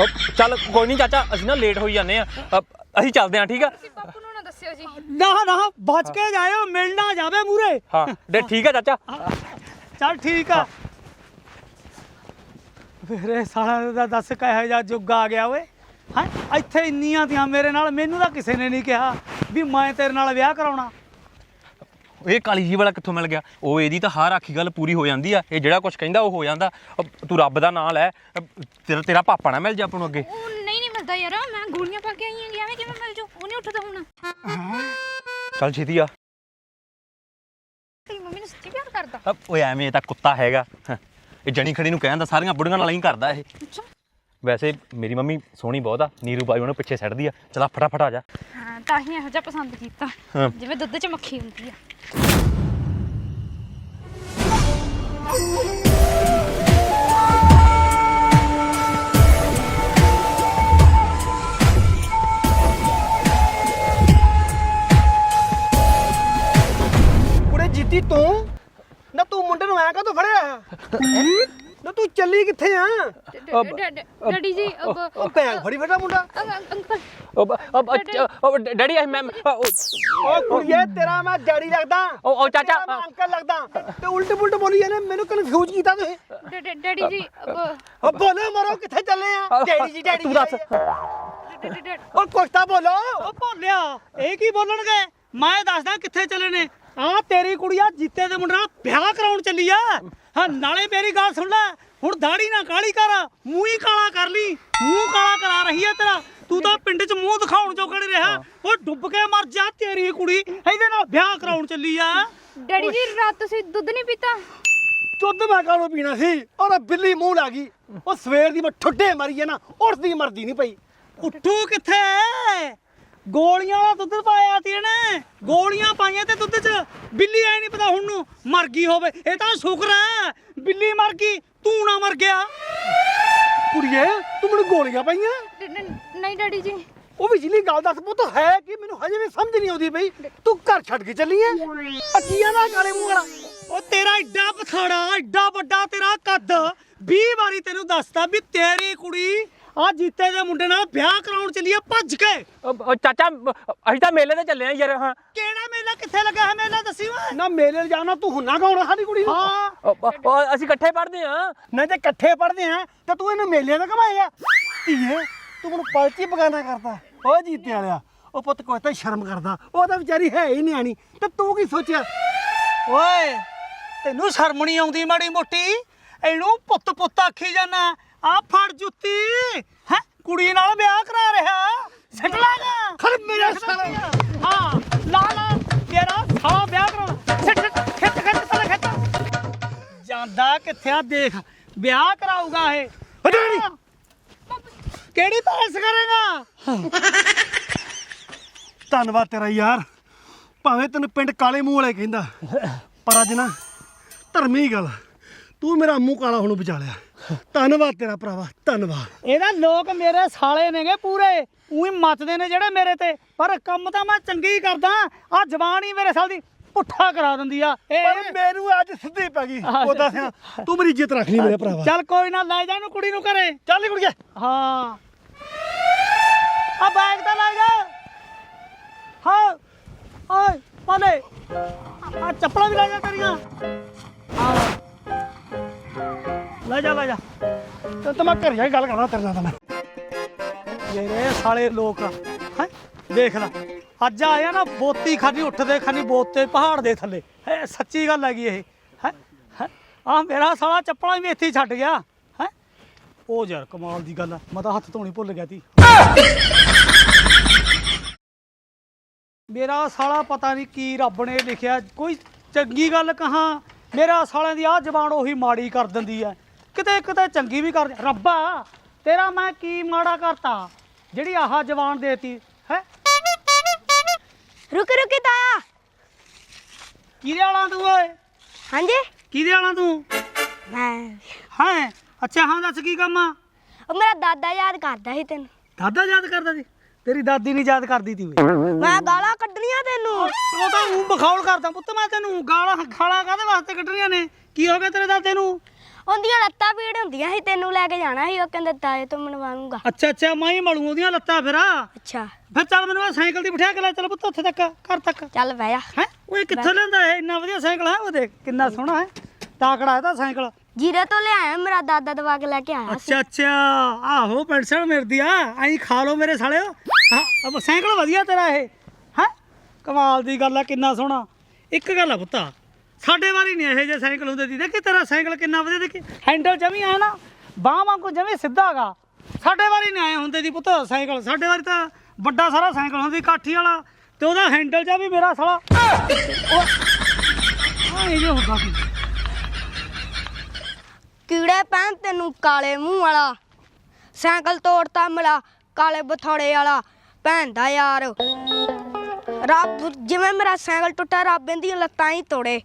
ਉਹ ਚੱਲ ਕੋਈ ਨਹੀਂ ਚਾਚਾ ਅਸੀਂ ਨਾ ਲੇਟ ਹੋਈ ਜਾਂਦੇ ਆ ਅਸੀਂ ਚੱਲਦੇ ਆ ਠੀਕ ਆ? ਤੁਸੀਂ ਬਾਪੂ ਨੂੰ ਨਾ ਦੱਸਿਓ ਜੀ। ਨਾ ਨਾ ਬਚ ਕੇ ਜਾਇਓ ਮਿਲਣਾ ਜਾਵੇ ਮੂਰੇ ਹਾਂ ਦੇ ਠੀਕ ਆ ਚਾਚਾ। ਚੱਲ ਠੀਕ ਆ। ਮੇਰੇ ਸਾਲਾ ਦਾ ਦੱਸ ਕਿਹੋ ਜਿਹਾ ਜੁੱਗ ਆ ਗਿਆ ਓਏ। ਹੈ? ਇੱਥੇ ਇੰਨੀਆਂ ਦੀਆਂ ਮੇਰੇ ਨਾਲ ਮੈਨੂੰ ਤਾਂ ਕਿਸੇ ਨੇ ਨਹੀਂ ਕਿਹਾ ਵੀ ਮੈਂ ਤੇਰੇ ਨਾਲ ਵਿਆਹ ਕਰਾਉਣਾ। ਇਹ ਕਾਲੀ ਜੀ ਵਾਲਾ ਕਿੱਥੋਂ ਮਿਲ ਗਿਆ? ਉਹ ਇਹਦੀ ਤਾਂ ਹਰ ਆਖੀ ਗੱਲ ਪੂਰੀ ਹੋ ਜਾਂਦੀ ਆ। ਇਹ ਜਿਹੜਾ ਕੁਝ ਕਹਿੰਦਾ ਉਹ ਹੋ ਜਾਂਦਾ। ਅਹ ਤੂੰ ਰੱਬ ਦਾ ਨਾਂ ਲੈ। ਅਹ ਤੇਰਾ ਤੇਰਾ ਪਾਪਾ ਨਾ ਮਿਲ ਜਾ ਆਪਾਂ ਨੂੰ ਅੱਗੇ। ਉਹ ਨਹੀਂ ਨਹੀਂ ਮਿਲਦਾ ਯਾਰ। ਮੈਂ ਗੋਲੀਆਂ ਪਾ ਕੇ ਆਈ ਹਾਂ ਐਵੇਂ ਕਿਵੇਂ ਮਿਲ ਜੂ ਉਹ ਨਹੀਂ ਉੱਠਦਾ ਹੁਣ। ਚੱਲ ਛੇਤੀ ਆ। ਤੇਰੀ ਮੰਮੀ ਨੂੰ ਸੱਚੀ ਪਿਆਰ ਕਰਦਾ। ਅਹ ਓਏ ਐਵੇਂ ਇਹ ਤਾਂ ਕੁੱਤਾ ਹੈਗਾ। ਇਹ ਜਣੀ ਖੜੀ ਨੂੰ ਕਹਿੰਦਾ ਸਾਰੀਆਂ ਬੁੜੀਆਂ ਨਾਲ ਹੀ ਕਰਦਾ ਇਹ। ਅੱਛਾ। ਵੈਸੇ ਮੇਰੀ ਮੰਮੀ ਸੋਹਣੀ ਬਹੁਤ ਆ ਨੀਰੂ ਬਾਈ ਉਹਨੂੰ ਪਿੱਛੇ ਛੱਡਦੀ ਆ। ਚਲਾ ਫਟਾਫਟ ਆ ਜਾ। ਹਾਂ ਤਾਂ ਹੀ ਇਹੋ ਜਿਹਾ ਪਸੰਦ ਕੀਤਾ। ਜਿਵੇਂ ਦੁੱਧ 'ਚ ਮੱਖੀ ਹੁੰਦੀ ਆ। ਕੁੜੇ ਜੀਤੀ ਤੂੰ? ਨਾ ਤੂੰ ਮੁੰਡੇ ਨੂੰ ਐਂ ਕਾ ਫੜਿਆ? ਨਾ ਤੂੰ ਚੱਲੀ ਕਿੱਥੇ ਆ? ਡੈਡੀ ਜੀ ਉਹ ਭੈਣ ਫੜੀ ਫੜਾ ਮੁੰਡਾ? ਅੰਕ- ਅੰਕ- ਅੰਕਲ। ਡੈਡੀ ਮੈਂ ਓ ਕੁੜੀਏ ਤੇਰਾ ਮੈਂ ਡੈਡੀ ਲੱਗਦਾ। ਉਹ- ਉਹ ਚਾਚਾ, ਅੰਕਲ ਲੱਗਦਾ। ਤੇ ਉਲਟ ਪੁਲਟ ਬੋਲੀ ਜਾਂਦੇ ਮੈਨੂੰ ਕਨਫਿਊਜ਼ ਕੀਤਾ ਤੁਸੀਂ। ਡੈਡੀ ਜੀ ਓ ਬੋਲੋ ਮਰੋ ਕਿੱਥੇ ਚੱਲੇ ਆ? ਡੈਡੀ ਜੀ ਡੈਡੀ ਤੂੰ ਦੱਸ। ਓ ਕੁਛ ਤਾਂ ਬੋਲੋ। ਉਹ ਭੋਲਿਆ ਇਹ ਕੀ ਬੋਲਣਗੇ? ਮੈਂ ਦੱਸਦਾ ਕਿੱਥੇ ਚੱਲੇ ਨੇ। ਆ ਤੇਰੀ ਕੁੜੀਆ ਜੀਤੇ ਦੇ ਮੁੰਡੇ ਨਾਲ ਵਿਆਹ ਕਰਾਉਣ ਚੱਲੀ ਆ। ਹਾਂ ਨਾਲੇ ਮੇਰੀ ਗੱਲ ਸੁਣ ਲੈ। ਹੁਣ ਦਾੜੀ ਨਾ ਕਾਲੀ ਕਰ ਮੂੰਹ ਹੀ ਕਾਲਾ ਕਰ ਲਈ। ਮੂੰਹ ਕਾਲਾ ਕਰਾ ਰਹੀ ਆ ਤੇਰਾ। ਤੂੰ ਤਾਂ ਪਿੰਡ 'ਚ ਮੂੰਹ ਦਿਖਾਉਣ ਜੋਗਾ ਨਹੀਂ ਰਿਹਾ। ਉਹ ਡੁੱਬ ਕੇ ਮਰ ਜਾ ਤੇਰੀ ਕੁੜੀ। ਇਹਦੇ ਨਾਲ ਵਿਆਹ ਕਰਾਉਣ ਚੱਲੀ ਆ ਡੈਡੀ ਜੀ ਰਾਤ ਤੁਸੀਂ ਦੁੱਧ ਨਹੀਂ ਪੀਤਾ? ਦੁੱਧ ਮੈਂ ਕਾਹਨੂੰ ਪੀਣਾ ਸੀ? ਔਰ ਬਿੱਲੀ ਮੂੰਹ ਲਾ ਗਈ। ਉਹ ਸਵੇਰ ਦੀ ਮੈਂ ਠੁੱਡੇ ਮਰੀ ਆ ਨਾ ਉੱਠਦੀ ਮਰਦੀ ਨਹੀਂ ਪਈ। ਉੱਠੂ ਕਿੱਥੇ? ਗੋਲੀਆਂ ਵਾਲਾ ਦੁੱਧ ਪਾਇਆ ਤੀ ਇਹਨੇ। ਗੋਲੀਆਂ ਪਾਈਆਂ ਤੇ ਦੁੱਧ 'ਚ। ਬਿੱਲੀ ਐ ਨਹੀਂ ਪਤਾ ਹੁਣ ਨੂੰ ਮਰ ਗਈ ਹੋਵੇ। ਇਹ ਤਾਂ ਸ਼ੁਕਰ ਹੈ ਬਿੱਲੀ ਮਰ ਗਈ ਤੂੰ ਨਾ ਮਰ ਗਿਆ। ਕੁੜੀਏ ਤੂੰ ਮੈਨੂੰ ਗੋਲੀਆਂ ਪਾਈਆਂ? ਨਹੀਂ ਡੈਡੀ ਜੀ। ਉਹ ਵਿਚਲੀ ਗੱਲ ਦੱਸ ਪੁੱਤ ਹੈ ਕਿ? ਮੈਨੂੰ ਹਜੇ ਵੀ ਸਮਝ ਨਹੀਂ ਆਉਂਦੀ ਬਈ ਤੂੰ ਘਰ ਛੱਡ ਕੇ ਚੱਲੀ ਐ? ਅੱਜੀਆਂ ਦਾ ਕਾਲੇ ਮੂੰਹ ਵਾਲਾ? ਉਹ ਤੇਰਾ ਐਡਾ ਪਥਾੜਾ ਐਡਾ ਵੱਡਾ ਤੇਰਾ ਕੱਦ। 20 ਵਾਰੀ ਤੈਨੂੰ ਦੱਸਦਾ ਵੀ ਤੇਰੀ ਕੁੜੀ ਆ ਜੀਤੇ ਦੇ ਮੁੰਡੇ ਨਾਲ ਵਿਆਹ ਕਰਾਉਣ ਚੱਲੀ ਆ ਭੱਜ ਕੇ। ਚਾਚਾ ਅਸੀਂ ਤਾਂ ਮੇਲੇ ਤੇ ਚੱਲੇ ਆ ਯਾਰ ਹਾਂ। ਕਿਹੜਾ ਮੇਲਾ ਕਿੱਥੇ ਲੱਗਾ ਹੈ ਮੇਲਾ ਦੱਸੀ ਵਾ ਨਾ ਮੇਲੇ ਜਾਣਾ ਤੂੰ ਕੌਣ ਆ ਸਾਡੀ ਕੁੜੀ ਨੂੰ? ਹਾਂ। ਅਸੀਂ ਇਕੱਠੇ ਪੜ੍ਹਦੇ ਆ। ਨਹੀਂ ਤੇ ਇਕੱਠੇ ਪੜਦੇ ਆ ਤੇ ਤੂੰ ਇਹਨੂੰ ਮੇਲਿਆਂ ਦਾ ਕਮਾਏਗਾ ਧੀਏ ਤੂੰ ਮੈਨੂੰ ਪਲਚੀ ਬਗਾਨਾ ਕਰਦਾ। ਓ ਜੀਤੇ ਵਾਲਿਆ ਉਹ ਪੁੱਤ ਕੋਈ ਤਾਂ ਸ਼ਰਮ ਕਰਦਾ। ਉਹ ਤਾਂ ਵਿਚਾਰੀ ਹੈ ਹੀ ਨਿਆਣੀ। ਤੇ ਤੂੰ ਕੀ ਸੋਚਿਆ? ਓਏ ਤੈਨੂੰ ਸ਼ਰਮ ਨਹੀਂ ਆਉਂਦੀ ਮਾੜੀ ਮੋਟੀ? ਇਹਨੂੰ ਪੁੱਤ ਪੁੱਤ ਆਖੀ ਜਾਣਾ ਆ ਫੜ ਜੁੱਤੀ। ਹੈ? ਕੁੜੀ ਨਾਲ ਵਿਆਹ ਕਰਾ ਰਿਹਾ। ਸਿੱਟ ਲਾਗਾ ਖੜ ਮੇਰੇ ਸਾਲੇ। ਹਾਂ ਲਾ ਲਾ। ਤੇਰਾ ਸਾਲਾ ਵਿਆਹ ਕਰਾਉਣਾ। ਸਿੱਟ ਸਿੱਟ, ਖਿੱਚ ਖਿੱਚ ਖਿੱਚ। ਜਾਂਦਾ ਕਿੱਥੇ ਆ? ਦੇਖ ਵਿਆਹ ਕਰਾਊਗਾ ਇਹ। ਕਿਹੜੀ ਪੈਸ ਕਰੇਗਾ? ਧੰਨਵਾਦ ਤੇਰਾ ਯਾਰ। ਭਾਵੇਂ ਤੈਨੂੰ ਪਿੰਡ ਕਾਲੇ ਮੂੰਹ ਵਾਲੇ ਕਹਿੰਦਾ ਪਰ ਅੱਜ ਨਾ ਧਰਮੀ ਗੱਲ। ਤੂੰ ਮੇਰਾ ਮੂੰਹ ਕਾਲਾ ਹੋਣੋਂ ਬਚਾ ਲਿਆ ਧੰਨਵਾਦ ਤੇਰਾ ਭਰਾਵਾ ਧੰਨਵਾਦ। ਇਹਦਾ ਲੋਕ ਮੇਰੇ ਸਾਲੇ ਨੇਗੇ ਪੂਰੇ। ਉਹੀ ਮੱਚਦੇ ਨੇ ਜਿਹੜੇ ਮੇਰੇ ਤੇ। ਪਰ ਕੰਮ ਤਾਂ ਮੈਂ ਚੰਗੀ ਕਰਦਾ। ਆ ਜਵਾਨ ਹੀ ਮੇਰੇ ਸਾਲ ਦੀ ਪੁੱਠਾ ਕਰਾ ਦਿੰਦੀ ਆ। ਪਰ ਇਹ ਮੈਨੂੰ ਅੱਜ ਸਿੱਧੀ ਪੈ ਗਈ। ਉਹ ਦੱਸ ਤੂੰ ਮੇਰੀ ਇੱਜ਼ਤ ਰੱਖ ਲਈ ਮੇਰੇ ਭਰਾਵਾ। ਚੱਲ ਕੋਈ ਨਾ ਲੈ ਜਾ ਇਹਨੂੰ ਕੁੜੀ ਨੂੰ ਘਰੇ। ਚੱਲ ਕੁੜੀਏ। ਹਾਂ। ਆ ਬੈਗ ਤਾਂ ਲੈ ਜਾ। ਹਾਂ। ਓਏ ਪਾਲੇ। ਆ ਚੱਪਲਾਂ ਵੀ ਲੈ ਜਾ ਤੇਰੀਆਂ। ਆ ਲੈ ਜਾ ਲੈ ਜਾ। ਤੇ ਤਾਂ ਮੈਂ ਘਰ ਜਾ ਕੇ ਗੱਲ ਕਰਨਾ ਤੇਰੇ ਨਾਲ। ਤਾਂ ਮੈਂ ਜਿਹੜੇ ਸਾਲੇ ਲੋਕ, ਹੈ? ਦੇਖ ਲੈ। ਅੱਜ ਆਇਆ ਨਾ, ਬੋਤੀ ਖਾਨੀ ਉੱਠਦੇ ਖਾਨੀ ਬੋਤੇ ਪਹਾੜ ਦੇ ਥੱਲੇ। ਹੈ, ਸੱਚੀ ਗੱਲ ਹੈਗੀ ਇਹ। ਹੈ? ਆ ਮੇਰਾ ਸਾਲਾ ਚੱਪਲਾਂ ਵੀ ਇੱਥੇ ਹੀ ਛੱਡ ਗਿਆ। ਹੈ? ਉਹ ਯਾਰ ਕਮਾਲ ਦੀ ਗੱਲ ਆ। ਮੈਂ ਤਾਂ ਹੱਥ ਧੋਣੀ ਭੁੱਲ ਗਿਆ ਸੀ ਮੇਰਾ ਸਾਲਾ ਪਤਾ ਨਹੀਂ ਕੀ ਰੱਬ ਨੇ ਲਿਖਿਆ। ਕੋਈ ਚੰਗੀ ਗੱਲ ਕਹਾ? ਮੇਰਾ ਸਾਲਿਆਂ ਦੀ ਆ ਜ਼ਬਾਨ ਉਹੀ ਮਾੜੀ ਕਰ ਦਿੰਦੀ ਹੈ ਕਿਤੇ ਕਿਤੇ ਚੰਗੀ ਵੀ ਕਰ ਰੱਬਾ ਤੇਰਾ ਮੈਂ ਕੀ ਮਾੜਾ ਕਰਤਾ? ਜਿਹੜੀ ਆਹ ਜ਼ਬਾਨ ਦੇਤੀ ਹੈ? ਰੁਕ ਰੁਕ ਤਾਇਆ ਕਿਹਦੇ ਵਾਲਾ ਤੂੰ ਓਏ? ਹਾਂਜੀ? ਕਿਹਦੇ ਵਾਲਾ ਤੂੰ? ਮੈਂ। ਹੈ? ਅੱਛਾ ਹਾਂ ਦੱਸ ਕੀ ਕੰਮ ਆ? ਉਹ ਮੇਰਾ ਦਾਦਾ ਯਾਦ ਕਰਦਾ ਸੀ ਤੈਨੂੰ। ਦਾਦਾ ਯਾਦ ਕਰਦਾ ਸੀ? ਤੇਰੀ ਦਾਦੀ ਨਹੀਂ ਯਾਦ ਕਰਦੀ ਤੀ ਓਏ ਮੈਂ ਗਾਲਾਂ ਕੱਢਣੀਆਂ ਤੈਨੂੰ। ਉਹ ਤਾਂ ਉਹ ਬਖੌਲ ਕਰਦਾ ਪੁੱਤ ਮੈਂ ਤੈਨੂੰ ਗਾਲਾਂ ਖਾਲਾ ਕਾਹਦੇ ਵਾਸਤੇ ਕੱਢਣੀਆਂ ਨੇ? ਕੀ ਹੋ ਗਿਆ ਤੇਰੇ ਦਾਦੇ ਨੂੰ? ਉਹਦੀਆਂ ਲੱਤਾਂ ਪੀੜ ਹੁੰਦੀਆਂ ਸੀ ਤੈਨੂੰ ਲੈ ਕੇ ਜਾਣਾ ਸੀ ਉਹ ਕਹਿੰਦਾ ਤਾਏ ਤੋਂ ਮਨਵਾਉਂਗਾ। ਅੱਛਾ ਅੱਛਾ ਮੈਂ ਹੀ ਮਲੂ ਉਹਦੀਆਂ ਲੱਤਾਂ ਫਿਰ। ਅੱਛਾ। ਫਿਰ ਚੱਲ ਮੈਨੂੰ ਆਹ ਸਾਈਕਲ ਦੀ ਬਿਠਾ ਕੇ ਲੈ ਚੱਲ ਪੁੱਤ ਉੱਥੇ ਤੱਕ ਘਰ ਤੱਕ। ਚੱਲ ਬਹਿ ਜਾ। ਹੈ? ਓਏ ਕਿੱਥੋਂ ਲੈਂਦਾ ਇਹ? ਇੰਨਾ ਵਧੀਆ ਸਾਈਕਲ ਹੈ ਉਹ ਦੇਖ ਕਿੰਨਾ ਸੋਹਣਾ ਹੈ। ਤਾਕੜਾ ਹੈ ਤਾਂ ਸਾਈਕਲ। ਜੀਰੇ ਤੋਂ ਲਿਆਇਆ ਮੇਰਾ ਦਾਦਾ ਦਵਾ ਕੇ ਲੈ ਕੇ ਆਇਆ ਸੀ। ਅੱਛਾ ਅੱਛਾ ਆਹੋ ਪੈਨਸ਼ਨ ਮਿਲਦੀ ਆ ਐਂ ਖਾ ਲਓ ਮੇਰੇ ਸਾਲਿਓ। ਹਾਂ ਸਾਈਕਲ ਵਧੀਆ ਤੇਰਾ ਇਹ। ਹੈ? ਕਮਾਲ ਦੀ ਗੱਲ ਆ ਕਿੰਨਾ ਸੋਹਣਾ। ਇੱਕ ਗੱਲ ਆ ਪੁੱਤਾ ਸਾਡੇ ਵਾਰੀ ਨਹੀਂ ਇਹੋ ਜਿਹੇ ਸਾਈਕਲ ਹੁੰਦੇ ਸੀ ਦੇਖੀ ਤੇਰਾ ਸਾਈਕਲ ਕਿੰਨਾ ਵਧੀਆ ਦੇਖੀ। ਹੈਂਡਲ ਜਮੀ ਆਇਆ ਨਾ, ਬਾਹਾਂ ਵਾਂਗੂ ਜਮੀ ਸਿੱਧਾ ਹੈਗਾ। ਸਾਡੇ ਵਾਰੀ ਨਹੀਂ ਆਏ ਹੁੰਦੇ ਸੀ ਪੁੱਤ ਸਾਈਕਲ। ਸਾਡੇ ਵਾਰੀ ਤਾਂ ਵੱਡਾ ਸਾਰਾ ਸਾਈਕਲ ਹੁੰਦੀ ਕਾਠੀ ਵਾਲਾ। ਤੇ ਉਹਦਾ ਹੈਂਡਲ ਜਾ ਵੀ ਮੇਰਾ ਸਾਲਾ। ਆ ਇਹ ਜੋ ਹੁੰਦਾ ਸੀ। ਕੀੜੇ ਪੈਣ ਤੈਨੂੰ ਕਾਲੇ ਮੂੰਹ ਵਾਲਾ। ਸਾਈਕਲ ਤੋੜਤਾ ਮਲਾ, ਕਾਲੇ ਬਥੋੜੇ ਵਾਲਾ। ਭੈਣ ਦਾ ਯਾਰ। ਰੱਬ ਜਿਵੇਂ ਮੇਰਾ ਸਾਈਕਲ ਟੁੱਟਾ ਰੱਬ ਇਹਦੀਆਂ ਲੱਤਾਂ ਹੀ ਤੋੜੇ।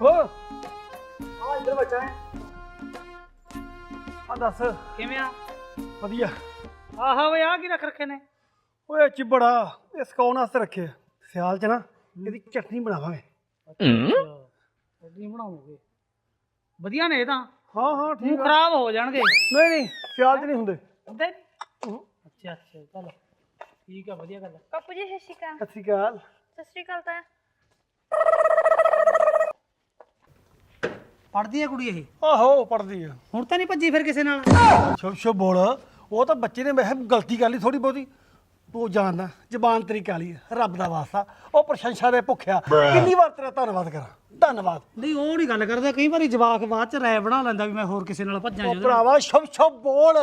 ਹੋ ਆ ਇੱਧਰ ਬੱਚਾ ਹੈ। ਆ ਦੱਸ। ਕਿਵੇਂ ਆ? ਵਧੀਆ। ਆਹਾ ਓਏ ਆ ਕੀ ਰੱਖ ਰੱਖੇ ਨੇ? ਓਏ ਚਿਬੜਾ ਇਹ ਸਕਾਉਣ ਵਾਸਤੇ ਰੱਖਿਆ? ਸਿਆਲ ਚ ਨਾ ਇਹਦੀ ਚਟਨੀ ਬਣਾਵਾਂਗੇ। ਸਬਜ਼ੀ ਬਣਾਉਂਗੇ ਵਧੀਆ ਨੇ ਇਹ ਤਾਂ? ਹਾਂ ਹਾਂ ਮੂੰਹ ਠੀਕ ਆ। ਖਰਾਬ ਹੋ ਜਾਣਗੇ। ਨਹੀਂ ਨਹੀਂ ਸਿਆਲ ਚ ਨਹੀਂ ਹੁੰਦੇ। ਹੁੰਦੇ ਨੀ? ਅੱਛਾ ਅੱਛਾ ਚਲ। ਠੀਕ ਆ ਵਧੀਆ ਗੱਲ ਆ। ਪੱਪੂ ਜੀ ਸਤਿ ਸ਼੍ਰੀ ਅਕਾਲ। ਸਤਿ ਸ਼੍ਰੀ ਅਕਾਲ। ਸਤਿ ਸ਼੍ਰੀ ਅਕਾਲ ਤਾਂ ਪੜ੍ਹਦੀ ਆ ਕੁੜੀ ਇਹ? ਆਹੋ ਪੜਦੀ ਆ। ਹੁਣ ਤਾਂ ਨਹੀਂ ਭੱਜੀ ਫਿਰ ਕਿਸੇ ਨਾਲ? ਸ਼ੁਭ ਸ਼ੁਭ ਬੋਲ। ਉਹ ਤਾਂ ਬੱਚੇ ਨੇ ਮੈਂ ਕਿਹਾ ਗਲਤੀ ਕਰ ਲਈ ਥੋੜੀ ਬਹੁਤੀ। ਤੂੰ ਜਾਣਦਾ ਜ਼ਬਾਨ ਤੇਰੀ ਕਾਲੀ ਰੱਬ ਦਾ ਵਾਸਤਾ। ਉਹ ਪ੍ਰਸ਼ੰਸਾ ਦੇ ਭੁੱਖਿਆ। ਕਿੰਨੀ ਵਾਰ ਤੇਰਾ ਧੰਨਵਾਦ ਕਰਾਂ? ਧੰਨਵਾਦ। ਨਹੀਂ ਉਹ ਨਹੀਂ ਗੱਲ ਕਰਦਾ ਕਈ ਵਾਰੀ ਜਵਾਕ ਬਾਅਦ ਚ ਰਾਇ ਬਣਾ ਲੈਂਦਾ ਵੀ ਮੈਂ ਹੋਰ ਕਿਸੇ ਨਾਲ ਭੱਜਾਂ ਉਹ ਜਦੋਂ। ਭਰਾਵਾ ਸ਼ੁਭ ਸ਼ੁਭ ਬੋਲ।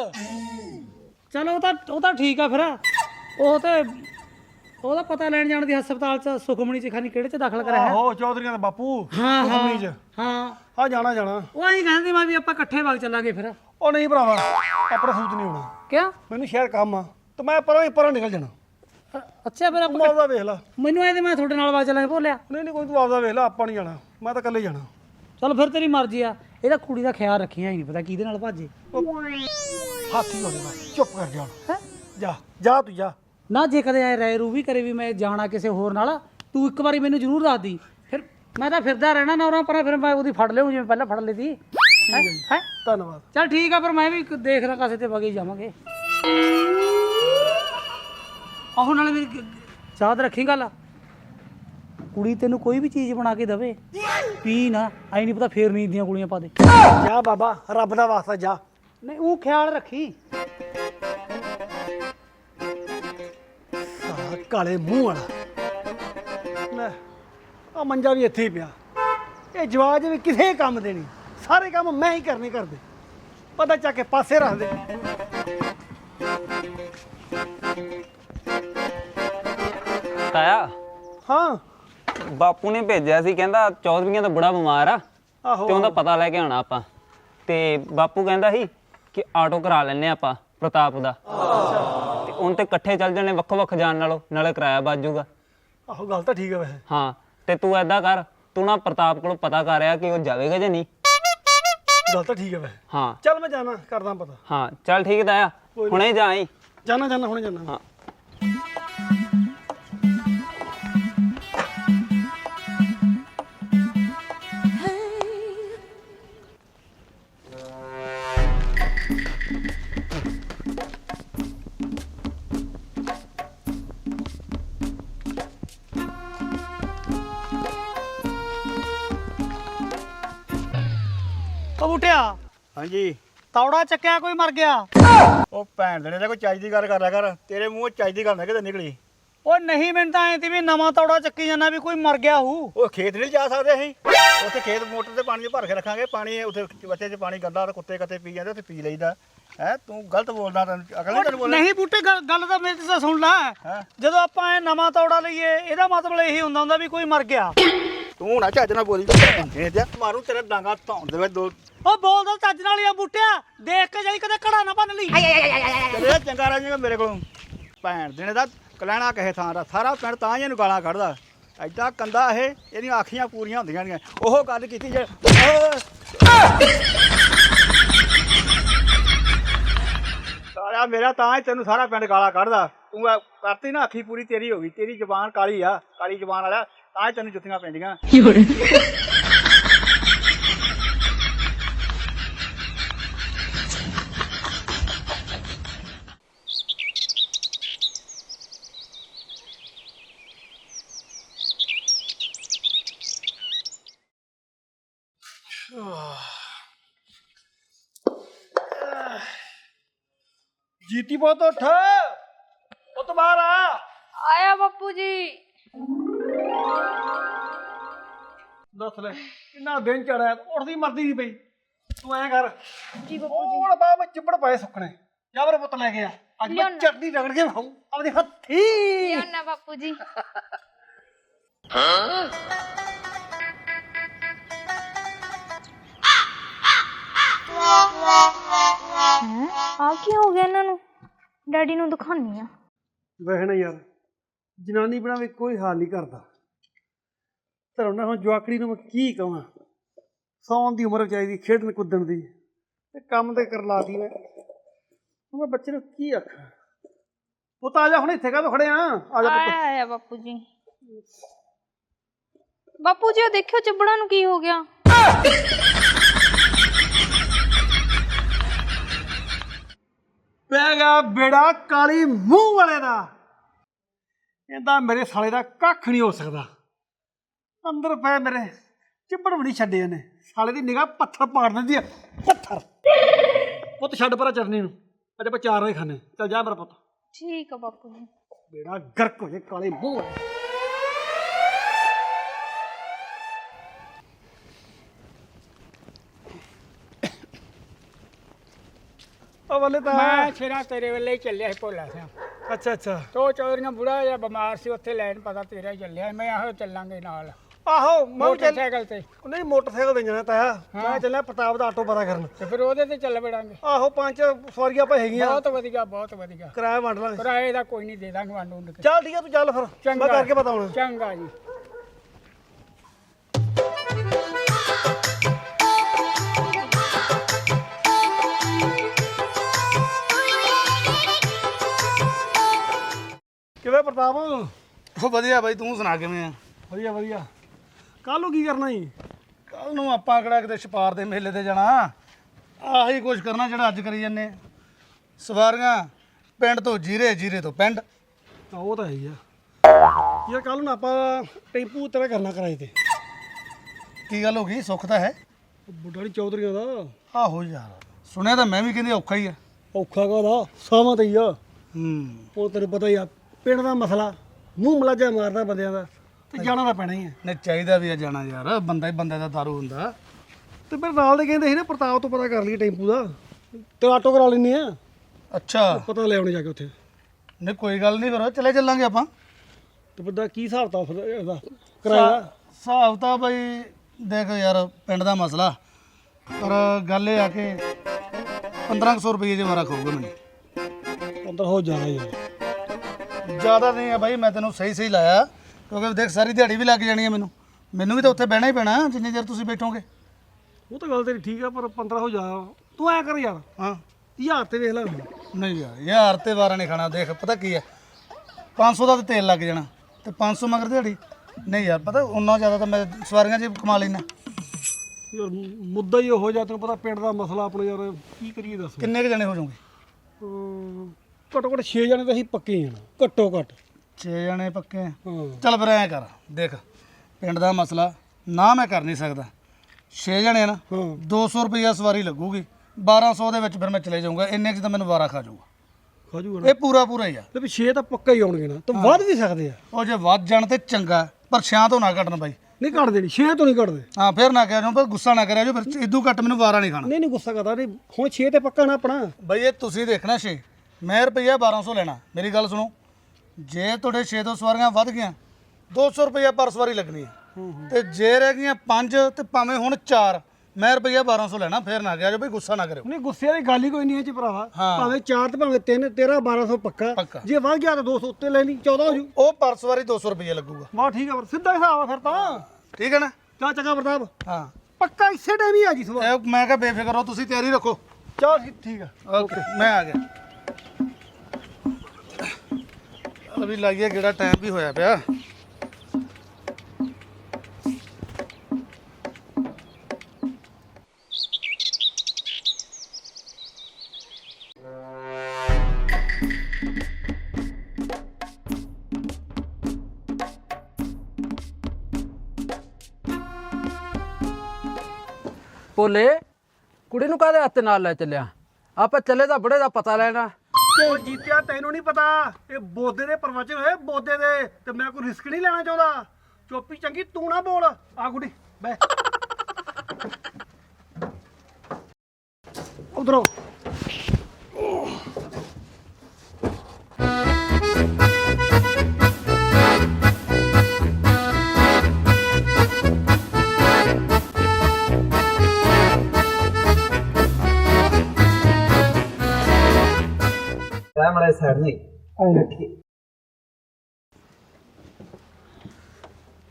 ਚਲੋ ਉਹ ਤਾਂ ਉਹ ਤਾਂ ਠੀਕ ਆ ਫਿਰ। ਉਹ ਤੇ ਉਹਦਾ ਪਤਾ ਲੈਣ ਜਾਣ ਦੀ ਹਸਪਤਾਲ ਚ ਸੁਖਮਣੀ ਚ ਖਾਨੀ ਕਿਹੜੇ ਚ ਦਾਖਲ ਕਰਾਇਆ ਆਹੋ ਚੌਧਰੀਆਂ ਦਾ ਬਾਪੂ ਹਾਂ ਸੁਖਮਣੀ ਚ। ਹਾਂ। ਹਾਂ ਆ ਜਾਣਾ ਜਾਣਾ। ਉਹ ਅਸੀਂ ਕਹਿੰਦੇ ਮੈਂ ਵੀ ਆਪਾਂ ਇਕੱਠੇ ਵਗ ਚੱਲਾਂਗੇ ਫਿਰ। ਉਹ ਨਹੀਂ ਭਰਾਵਾ ਆਪਣਾ ਸੂਚ ਨਹੀਂ ਹੋਣਾ। ਕਿਆ ਮੈਨੂੰ ਸ਼ਹਿਰ ਕੰਮ ਆ ਤੇ ਮੈਂ ਪਰਾਂ ਹੀ ਪਰਾਂ ਨਿਕਲ ਜਾਣਾ। ਅ- ਅੱਛਾ ਫਿਰ ਤੂੰ ਆਪਾਂ ਆਪਦਾ ਵੇਖ ਲੈ। ਮੈਨੂੰ ਐ ਤੇ ਮੈਂ ਤੁਹਾਡੇ ਨਾਲ ਵਗ ਚੱਲਾਂਗੇ ਭੋਲਿਆ। ਨਹੀਂ ਨਹੀਂ ਕੋਈ ਤੂੰ ਆਪਦਾ ਵੇਖ ਲੈ ਆਪਾਂ ਨਹੀਂ ਜਾਣਾ ਮੈਂ ਤਾਂ ਇਕੱਲੇ ਹੀ ਜਾਣਾ। ਚਲ ਫਿਰ ਤੇਰੀ ਮਰਜ਼ੀ ਆ ਇਹਦਾ ਕੁੜੀ ਦਾ ਖਿਆਲ ਰੱਖੀ ਹੀ ਨਹੀਂ ਪਤਾ ਕਿਹਦੇ ਨਾਲ ਭਾਜੇ। ਹਾਥੀ ਹੋਣੇ ਬਸ ਚੁੱਪ ਕਰ ਜਾ ਹੁਣ। ਹੈ? ਜਾ ਜਾ ਤੂੰ ਜਾ। ਨਾ ਜੇ ਕਦੇ ਆਏ ਰਾਏ ਰੂ ਵੀ ਕਰੇ ਵੀ ਮੈਂ ਜਾਣਾ ਕਿਸੇ ਹੋਰ ਨਾਲ ਤੂੰ ਇੱਕ ਵਾਰੀ ਮੈਨੂੰ ਜ਼ਰੂਰ ਦੱਸ ਦੀ। ਫਿਰ ਮੈਂ ਤਾਂ ਫਿਰਦਾ ਰਹਿਣਾ ਨਾ ਉਹਨਾਂ ਪਰ ਫਿਰ ਮੈਂ ਉਹਦੀ ਫੜ ਲਿਓ ਜਿਵੇਂ ਪਹਿਲਾਂ ਫੜ ਲਈ ਸੀ ਹੈ? ਧੰਨਵਾਦ। ਚਲ ਠੀਕ ਆ ਫਿਰ ਮੈਂ ਵੀ ਦੇਖ ਰਾਂ ਕਾਸੇ ਤੇ ਵਗੇ ਜਾਵਾਂਗੇ। ਆਹੋ ਨਾਲੇ ਮੇਰੀ ਯਾਦ ਰੱਖੀ ਗੱਲ। ਕੁੜੀ ਤੈਨੂੰ ਕੋਈ ਵੀ ਚੀਜ਼ ਬਣਾ ਕੇ ਦਵੇ ਪੀ ਨਾ ਆਈ ਨਹੀਂ ਪਤਾ ਫੇਰ ਨੀਂਦ ਦੀਆਂ ਗੋਲੀਆਂ ਪਾ ਦੇ। ਜਾ ਬਾਬਾ ਰੱਬ ਦਾ ਵਾਸਤਾ ਜਾ। ਨਹੀਂ ਉਹ ਖਿਆਲ ਰੱਖੀ। ਕਾਲੇ ਮੂੰਹ ਵਾਲਾ। ਲੈ ਆ ਮੰਜਾ ਵੀ ਇੱਥੇ ਹੀ ਪਿਆ। ਇਹ ਜਵਾਜ ਵੀ ਕਿਸੇ ਕੰਮ ਦੇ ਨਹੀਂ। ਸਾਰੇ ਕੰਮ ਮੈਂ ਹੀ ਕਰਨੇ ਕਰਦੇ। ਪਤਾ ਚੱਕ ਕੇ ਪਾਸੇ ਰੱਖ ਦੇ। ਤਾਇਆ ਹਾਂ। ਬਾਪੂ ਨੇ ਭੇਜਿਆ ਸੀ ਕਹਿੰਦਾ ਚੌਧਰੀਆਂ ਦਾ ਬੜਾ ਬਿਮਾਰ ਆ। ਆਹੋ ਤੇ ਉਹਦਾ ਪਤਾ ਲੈ ਕੇ ਆਉਣਾ ਆਪਾਂ। ਤੇ ਬਾਪੂ ਕਹਿੰਦਾ ਸੀ ਕਿ ਆਟੋ ਕਰਾ ਲੈਨੇ ਆਪਾਂ ਪ੍ਰਤਾਪ ਦਾ। ਤੇ ਉਹਨਾਂ ਤੇ ਇਕੱਠੇ ਚੱਲ ਜਾਣੇ ਵੱਖੋ ਵੱਖ ਜਾਣ ਨਾਲੋਂ ਨਾਲੇ ਕਿਰਾਇਆ ਬਚ ਜਾਊਗਾ। ਆਹੋ ਗੱਲ ਤਾਂ ਠੀਕ ਹੈ ਵੈਸੇ। ਹਾਂ ਤੇ ਤੂੰ ਐਦਾਂ ਕਰ ਤੂੰ ਨਾ ਪ੍ਰਤਾਪ ਕੋਲੋਂ ਪਤਾ ਕਰ ਆ ਕਿ ਉਹ ਜਾਵੇਗਾ ਜਾਂ ਨਹੀਂ। ਗੱਲ ਤਾਂ ਠੀਕ ਹੈ ਵੈਸੇ ਹਾਂ। ਚੱਲ ਮੈਂ ਜਾਣਾ ਕਰਦਾ ਪਤਾ। ਹਾਂ ਚੱਲ ਠੀਕ ਤਾਇਆ ਹੁਣੇ ਜਾਈ ਜਾਣਾ ਜਾਣਾ ਹੁਣੇ ਜਾਣਾ। ਹਾਂ। ਤੌੜਾ ਚੱਕਿਆ ਕੋਈ ਮਰ ਗਿਆ। ਉਹ ਭੈਣ ਦੇ ਨੇ ਕੋਈ ਚੱਜ ਦੀ ਗੱਲ ਕਰ ਲਿਆ ਕਰ। ਤੇਰੇ ਮੂੰਹੋਂ ਚੱਜ ਦੀ ਗੱਲ ਨਾ ਕਿਤੇ ਨਿਕਲੀ। ਉਹ ਨਹੀਂ ਮੈਨੂੰ ਤਾਂ ਐ ਤੀ ਵੀ ਨਵਾਂ ਤੌੜਾ ਚੱਕੀ ਜਾਂਦਾ ਵੀ ਕੋਈ ਮਰ ਗਿਆ ਹੂ ਉਹ ਖੇਤ ਨਹੀਂ ਜਾ ਸਕਦੇ ਅਸੀਂ। ਉੱਥੇ ਖੇਤ ਮੋਟਰ ਤੇ ਪਾਣੀ ਭਰ ਕੇ ਰੱਖਾਂਗੇ। ਪਾਣੀ ਉੱਥੇ ਬੱਚੇ 'ਚ ਪਾਣੀ ਗੰਦਾ ਤੇ ਕੁੱਤੇ ਕੱਤੇ ਪੀ ਜਾਂਦੇ ਉੱਥੇ ਪੀ ਲਈਦਾ। ਹੈ ਤੂੰ ਗਲਤ ਬੋਲਦਾ ਤੈਨੂੰ ਅਕਲ ਨਹੀਂ ਤੈਨੂੰ ਬੋਲਦਾ ਨਹੀਂ ਬੂਟੇ ਗੱਲ ਗੱਲ ਤਾਂ ਮੇਰੇ ਤੋਂ ਸੁਣ ਲੈ। ਹੈਂ? ਜਦੋਂ ਆਪਾਂ ਇਹ ਨਵਾਂ ਤੌੜਾ ਲਈਏ ਇਹਦਾ ਮਤਲਬ ਇਹੀ ਹੁੰਦਾ ਹੁੰਦਾ ਵੀ ਕੋਈ ਮਰ ਗਿਆ। ਤੂੰ ਨਾ ਚੱਜ ਨਾਲ ਬੋਲੀ ਇਹ ਤੇ ਮਾਰੂ ਤੇਰਾ ਡਾਂਗਾ ਧੌਣ ਦੇ ਵਿੱਚ ਦੋ। ਉਹ ਬੋਲਦਾ ਚੱਜ ਨਾਲ ਹੀ ਆ ਬੂਟਿਆ ਦੇਖ ਕੇ ਜਾਈ ਕਦੇ ਘੜਾ ਨਾ ਬੰਨ ਲਈ। ਤੇਰੇ ਚੰਗਾ ਰਹਿ ਜਾਏਗਾ ਮੇਰੇ ਕੋਲੋਂ। ਭੈਣ ਦੇ ਨੇ ਦਾ ਕਲੈਣਾ ਕਹੇ ਥਾਂ ਦਾ ਸਾਰਾ ਪਿੰਡ ਤਾਂ ਹੀ ਇਹਨੂੰ ਗਾਲਾਂ ਕੱਢਦਾ। ਐਡਾ ਕੰਦਾ ਇਹ ਇਹਦੀਆਂ ਅੱਖੀਆਂ ਪੂਰੀਆਂ ਹੁੰਦੀਆਂ ਨੇ। ਉਹ ਗੱਲ ਕੀਤੀ ਜੇ। ਸਾਰਾ ਮੇਰਾ ਤਾਂ ਹੀ ਤੈਨੂੰ ਸਾਰਾ ਪਿੰਡ ਗਾਲਾਂ ਕੱਢਦਾ। ਤੂੰ ਕਰਤੀ ਨਾ ਅੱਖੀ ਪੂਰੀ ਤੇਰੀ ਹੋ ਗਈ। ਤੇਰੀ ਜ਼ਬਾਨ ਕਾਲੀ ਆ ਕਾਲੀ ਜ਼ਬਾਨ ਵਾਲਾ ਤਾਂ ਹੀ ਤੈਨੂੰ ਜੁੱਤੀਆਂ ਪੈਂਦੀਆਂ। ਜੀਤੀ ਪੁੱਤ ਉੱਠ। ਪੁੱਤ ਬਾਹਰ ਆ। ਆਇਆ ਬਾਪੂ ਜੀ। ਦੱਸ ਲੈ ਕਿੰਨਾ ਦਿਨ ਚੜਿਆ ਉੱਠਦੀ ਮਰਦੀ ਨਹੀਂ ਪਈ। ਤੂੰ ਐਂ ਕਰ। ਜੀ ਬਾਪੂ ਜੀ। ਉਹ ਬਾ ਮੈਂ ਚਿੱਬੜ ਪਏ ਸੁੱਕਣੇ। ਜਾ ਮੇਰੇ ਪੁੱਤ ਲੈ ਕੇ ਆ। ਅੱਜ ਮੈਂ ਲਿਆਉਣਾ। ਚਟਨੀ ਰਗੜ ਕੇ ਖਾਉ ਆਪਦੇ ਹੱਥੀ। ਲਿਆਉਣਾ ਬਾਪੂ ਜੀ। ਆ ਕੀ ਹੋ ਗਿਆ ਇਹਨਾਂ ਨੂੰ? ਡੈਡੀ ਨੂੰ ਦਿਖਾਉਣੀ ਆ। ਵੇਖ ਨਾ ਯਾਰ ਜਨਾਨੀ ਬਣਾਵੇ ਕੋਈ ਹਾਲ ਨਹੀਂ ਕਰਦਾ। ਧਰਮ ਨਾਲ ਹੁਣ ਜਵਾਕੜੀ ਨੂੰ ਮੈਂ ਕੀ ਕਹਾਂ ਸੌਣ ਦੀ ਉਮਰ ਚਾਹੀਦੀ ਖੇਡਣ ਕੁੱਦਣ ਦੀ। ਤੇ ਕੰਮ ਤੇ ਕਰ ਲਾਤੀ ਮੈਂ। ਹੁਣ ਮੈਂ ਬੱਚੇ ਨੂੰ ਕੀ ਆਖਾਂ? ਪੁੱਤ ਆ ਜਾ ਹੁਣ ਇੱਥੇ ਕਾ ਖੜੇ ਆ? ਆ ਜਾ ਪੁੱਤ। ਆਇਆ ਆਇਆ ਬਾਪੂ ਜੀ। ਬਾਪੂ ਜੀ ਉਹ ਦੇਖਿਓ ਚੱਬੜਾਂ ਨੂੰ ਕੀ ਹੋ ਗਿਆ। ਪੈ ਗਿਆ ਬੇੜਾ ਕਾਲੀ ਮੂੰਹ ਵਾਲੇ ਦਾ। ਇਹਦਾ ਮੇਰੇ ਸਾਲੇ ਦਾ ਕੱਖ ਨਹੀਂ ਹੋ ਸਕਦਾ। ਅੰਦਰ ਪਏ ਮੇਰੇ ਚਿੱਬੜ ਵੀ ਨਹੀਂ ਛੱਡੇ ਇਹਨੇ ਸਾਲੇ ਦੀ ਨਿਗਾਹ ਪੱਥਰ ਪਾੜ ਦਿੰਦੀ ਆ ਪੱਥਰ। ਪੁੱਤ ਛੱਡ ਪਰਾਂ ਚਟਨੀ ਨੂੰ ਅੱਜ ਆਪਾਂ ਚਾਰ ਵਜੇ ਖਾਣੇ ਚੱਲ ਜਾ ਮੇਰਾ ਪੁੱਤ। ਠੀਕ ਆ ਬਾਪੂ ਜੀ। ਬੇੜਾ ਗਰਕ ਹੋ ਜੇ ਕਾਲੇ ਮੂੰਹ ਵਾਲੇ। ਉਹ ਵਾਲੇ ਤਾਂ ਮੈਂ ਛੇਰਾ ਤੇਰੇ ਵੱਲੇ ਹੀ ਚੱਲਿਆ ਸੀ ਭੋਲਾ ਸਿਆ ਅੱਛਾ ਅੱਛਾ। ਤੋ ਚੌਧਰੀਆਂ ਬੁੜਾ ਜਿਹਾ ਬਿਮਾਰ ਸੀ ਉੱਥੇ ਲੈਣ ਪਤਾ ਤੇਰਾ ਹੀ ਚੱਲਿਆ ਮੈਂ ਆਹੋ ਚੱਲਾਂਗੇ ਨਾਲ। ਆਹੋ ਮੈਂ ਵੀ ਚੱਲ ਮੋਟਰਸਾਈਕਲ ਤੇ। ਨਹੀਂ ਮੋਟਰਸਾਈਕਲ ਤੇ ਜਾਣਾ ਤਾਇਆ ਮੈਂ ਚੱਲਿਆ ਪ੍ਰਤਾਪ ਦਾ ਆਟੋ ਪਤਾ ਕਰਨ। ਤੇ ਫਿਰ ਉਹਦੇ ਤੇ ਚੱਲ ਵੜਾਂਗੇ। ਆਹੋ ਪੰਜ ਸਵਾਰੀਆਂ ਆਪਾਂ ਹੈਗੀਆਂ। ਬਹੁਤ ਵਧੀਆ ਬਹੁਤ ਵਧੀਆ। ਕਿਰਾਇਆ ਵੰਡ ਲਾਂਗੇ। ਕਿਰਾਏ ਦਾ ਕੋਈ ਨਹੀਂ ਦੇ ਦਾਂਗੇ ਵੰਡ ਵੰਡ ਕੇ। ਚੱਲ ਠੀਕ ਆ ਤੂੰ ਚੱਲ ਫਿਰ। ਮੈਂ ਚੰਗਾ। ਕਰਕੇ ਪਤਾ ਹੁਣ। ਚੰਗਾ ਜੀ। ਕਿਵੇਂ ਪ੍ਰਤਾਪ? ਉਹ ਵਧੀਆ ਬਾਈ ਤੂੰ ਸੁਣਾ ਕਿਵੇਂ ਆ? ਵਧੀਆ ਵਧੀਆ। ਕੱਲ ਨੂੰ ਕੀ ਕਰਨਾ ਜੀ? ਕੱਲ ਨੂੰ ਆਪਾਂ ਕਿਹੜਾ ਕਿਤੇ ਛਪਾਰ ਦੇ ਮੇਲੇ ਤੇ ਜਾਣਾ? ਆਹੀ ਕੁਝ ਕਰਨਾ ਜਿਹੜਾ ਅੱਜ ਕਰੀ ਜੰਨੇ ਸਵਾਰੀਆਂ ਪਿੰਡ ਤੋਂ ਜੀਰੇ ਜੀਰੇ ਤੋਂ ਪਿੰਡ। ਤਾਂ ਉਹ ਤਾਂ ਹੈ ਹੀ ਆ। ਯਾਰ ਕੱਲ ਨੂੰ ਆਪਾਂ ਟੈਂਪੂ ਤੇਰਾ ਕਰਨਾ ਕਿਰਾਏ ਤੇ। ਕੀ ਗੱਲ ਹੋ ਗਈ? ਸੁੱਖ ਤਾਂ ਹੈ? ਉਹ ਬੁੱਢਾ ਨਹੀਂ ਚੌਧਰੀਆਂ ਦਾ। ਆਹੋ ਯਾਰ ਸੁਣਿਆ ਤਾਂ ਮੈਂ ਵੀ ਕਹਿੰਦੀ ਔਖਾ ਹੀ ਆ। ਔਖਾ ਕਾਦਾ ਸਾਵਾਂ ਤੇ ਹੀ ਆ। ਹੂੰ। ਉਹ ਤੈਨੂੰ ਪਤਾ ਹੀ ਆ ਪਿੰਡ ਦਾ ਮਸਲਾ। ਮੂੰਹ ਮਲਾਜਾ ਮਾਰਦਾ ਬੰਦਿਆਂ ਦਾ। ਤੇ ਜਾਣਾ ਤਾਂ ਪੈਣਾ ਹੀ ਆ ਨਹੀਂ ਚਾਹੀਦਾ ਵੀ ਆ ਜਾਣਾ ਯਾਰ। ਬੰਦਾ ਹੀ ਬੰਦੇ ਦਾ ਦਾਰੂ ਹੁੰਦਾ। ਤੇ ਮੇਰੇ ਨਾਲ ਦੇ ਕਹਿੰਦੇ ਸੀ ਨਾ ਪ੍ਰਤਾਪ ਤੋਂ ਪਤਾ ਕਰ ਲਈ ਟੈਂਪੂ ਦਾ। ਤੇ ਆਟੋ ਕਰਾ ਲੈਨੇ ਆ ਅੱਛਾ। ਪਤਾ ਲੈ ਆਉਣੇ ਜਾ ਕੇ ਉੱਥੇ। ਨਹੀਂ ਕੋਈ ਗੱਲ ਨਹੀਂ ਫਿਰ। ਚਲੇ ਚੱਲਾਂਗੇ ਆਪਾਂ। ਤੇ ਬੰਦਾ ਕੀ ਹਿਸਾਬ ਤਾ ਫਿਰ ਇਹਦਾ ਕਿਰਾਇਆ? ਦਾ? ਹਿਸਾਬ ਤਾਂ ਬਈ ਦੇਖ ਯਾਰ ਪਿੰਡ ਦਾ ਮਸਲਾ। ਪਰ ਗੱਲ ਇਹ ਆ ਕਿ 1500 ਰੁਪਏ ਜੇ ਮਾਰਾ ਖਾਊਗਾ ਮੈਨੂੰ। ਅੰਦਰ ਹੋ ਜਾਣਾ ਯਾਰ ਜ਼ਿਆਦਾ ਨਹੀਂ ਆ ਬਾਈ ਮੈਂ ਤੈਨੂੰ ਸਹੀ ਸਹੀ ਲਾਇਆ। ਕਿਉਂਕਿ ਦੇਖ ਸਾਰੀ ਦਿਹਾੜੀ ਵੀ ਲੱਗ ਜਾਣੀ ਹੈ ਮੈਨੂੰ। ਮੈਨੂੰ ਵੀ ਤਾਂ ਉੱਥੇ ਬਹਿਣਾ ਹੀ ਪੈਣਾ ਜਿੰਨੇ ਚਿਰ ਤੁਸੀਂ ਬੈਠੋਗੇ। ਉਹ ਤਾਂ ਗੱਲ ਤੇਰੀ ਠੀਕ ਆ ਪਰ 15 ਹੋ ਜਾ ਤੂੰ ਐ ਕਰ ਯਾਰ। ਹਾਂ। ਹਜ਼ਾਰ ਤੇ ਵੇਖ ਲੈ। ਨਹੀਂ ਯਾਰ ਯਾਰ ਤੇ ਵਾਰਾ ਨਹੀਂ ਖਾਣਾ ਦੇਖ ਪਤਾ ਕੀ ਹੈ 500 ਦਾ ਤੇ ਤੇਲ ਲੱਗ ਜਾਣਾ ਤੇ 500 ਮਗਰ ਦਿਹਾੜੀ। ਨਹੀਂ ਯਾਰ ਪਤਾ ਉਨਾ ਜ਼ਿਆਦਾ ਤਾਂ ਮੈਂ ਸਵਾਰੀਆਂ 'ਚ ਕਮਾ ਲੈਣਾ ਯਾਰ ਮੁੱਦਾ ਹੀ ਹੋ ਜਾ ਤੈਨੂੰ ਪਤਾ ਪਿੰਡ ਦਾ ਮਸਲਾ ਆਪਣਾ ਯਾਰ ਕੀ ਕਰੀਏ ਦੱਸ। ਕਿੰਨੇ ਕੁ ਜਣੇ ਹੋ ਜਾਓਗੇ? ਘੱਟੋ ਘੱਟ 6 ਜਣੇ ਤਾਂ ਅਸੀਂ ਪੱਕੇ ਹੀ ਆ ਘੱਟੋ ਘੱਟ। 6 ਜਣੇ ਪੱਕੇ ਆ। ਹਾਂ। ਚੱਲ ਫਿਰ ਐਂ ਕਰ ਦੇਖ ਪਿੰਡ ਦਾ ਮਸਲਾ ਨਾ ਮੈਂ ਕਰ ਨਹੀਂ ਸਕਦਾ। 6 ਜਣੇ ਆ ਨਾ ਹਾਂ। 200 ਰੁਪਈਆ ਸਵਾਰੀ ਲੱਗੂਗੀ 1200 ਦੇ ਵਿੱਚ ਫਿਰ ਮੈਂ ਚਲੇ ਜਾਊਂਗਾ ਇੰਨੇ 'ਚ ਤਾਂ ਮੈਨੂੰ ਵਾਰਾ ਖਾ ਜਾਊਗਾ। ਇਹ ਪੂਰਾ ਪੂਰਾ ਹੀ ਆ। ਤੇ ਵੀ 6 ਤਾਂ ਪੱਕਾ ਹੀ ਆਉਣਗੇ ਨਾ ਤਾਂ ਵੱਧ ਵੀ ਸਕਦੇ ਆ। ਉਹ ਜੇ ਵੱਧ ਜਾਣ ਤੇ ਚੰਗਾ ਪਰ ਛਿਆਂ ਤੋਂ ਨਾ ਘਟਣ ਬਾਈ। ਨਹੀਂ ਕੱਢ ਦੇਣੀ 6 ਤੋਂ ਨਹੀਂ ਕੱਢਦੇ ਹਾਂ ਫਿਰ ਨਾ ਕਹਿ ਜਾਓ ਪਰ ਗੁੱਸਾ ਨਾ ਕਰਿਆ ਜੋ ਫਿਰ ਇਦੋਂ ਘੱਟ ਮੈਨੂੰ ਵਾਰਾ ਨਹੀਂ ਖਾਣਾ। ਨਹੀਂ ਨਹੀਂ ਗੁੱਸਾ ਕਰਦਾ ਨਹੀਂ। ਹੁਣ 6 ਤੇ ਪੱਕਾ ਨਾ ਆਪਣਾ। ਬਈ ਇਹ ਤੁਸੀਂ ਦੇਖਣਾ ਛੇ। ਮੈਂ ਰੁਪਈਆ 1200 ਲੈਣਾ। ਮੇਰੀ ਗੱਲ ਸੁਣੋ ਜੇ ਤੁਹਾਡੇ 6 ਤੋਂ ਸਵਾਰੀਆਂ ਵੱਧ ਗਈਆਂ 200 ਰੁਪਈਆ ਪਰ ਸਵਾਰੀ ਲੱਗਣੀ ਹੈ। ਤੇ ਜੇ ਰਹਿ ਗਈਆਂ 5 ਤੇ ਭਾਵੇਂ ਹੁਣ 4 ਮੈਂ ਰੁਪਈਆ 1200 ਲੈਣਾ ਫਿਰ ਨਾ ਗਿਆ ਜੋ ਬਈ ਗੁੱਸਾ ਨਾ ਕਰਿਓ। ਨਹੀਂ ਗੁੱਸੇ ਵਾਲੀ ਗੱਲ ਹੀ ਕੋਈ ਨਹੀਂ ਇਹ ਚ ਭਰਾਵਾ। ਹਾਂ। ਭਾਵੇਂ 4 ਤੇ ਭਾਵੇਂ 3 13 1200 ਪੱਕਾ। ਜੇ ਵੱਧ ਗਿਆ ਤਾਂ 200 ਉੱਤੇ ਲੈ ਲਈ 14 ਹੋ ਜੂ। ਉਹ ਪਰ ਸਵਾਰੀ 200 ਰੁਪਈਆ ਲੱਗੂਗਾ। ਵਾਹ ਠੀਕ ਆ ਫਿਰ ਸਿੱਧਾ ਹਿਸਾਬ ਆ ਫਿਰ ਤਾਂ। ਠੀਕ ਹੈ ਨਾ? ਚਾ ਚੰਗਾ ਪ੍ਰਤਾਪ। ਹਾਂ। ਪੱਕਾ ਇਸੇ ਟਾਈਮ ਹੀ ਆ ਜੀ ਇਹ ਮੈਂ ਕਿਹਾ ਬੇਫਿਕਰ ਰਹੋ ਤੁਸੀਂ ਤਿਆਰੀ ਰੱਖੋ। ਚਲ ਠੀਕ ਆ। ਓਕੇ ਮੈਂ ਆ ਗਿਆ। ਅਭੀ ਲੱਗ ਗਿਆ ਕਿਹੜਾ ਟਾਈਮ ਵੀ ਹੋਇਆ ਪਿਆ। ਭੋਲੇ, ਕੁੜੀ ਨੂੰ ਕਾਹਦੇ ਹੱਥ ਨਾਲ ਲੈ ਚੱਲਿਆ? ਆਪਾਂ ਚੱਲੇ ਦਾ ਬੜੇ ਦਾ ਪਤਾ ਲੈਣਾ। ਉਹ ਜੀਤਿਆ, ਤੈਨੂੰ ਨਹੀਂ ਪਤਾ। ਇਹ ਬੋਦੇ ਦੇ ਪ੍ਰਵਚਨ ਹੋਏ, ਬੋਦੇ ਦੇ। ਤੇ ਮੈਂ ਕੋਈ ਰਿਸਕ ਨਹੀਂ ਲੈਣਾ ਚਾਹੁੰਦਾ। ਚੋਪੀ, ਚੰਗੀ, ਤੂੰ ਨਾ ਬੋਲ। ਆ ਗੁੱਡੀ ਬੈ ਉਧਰੋਂ।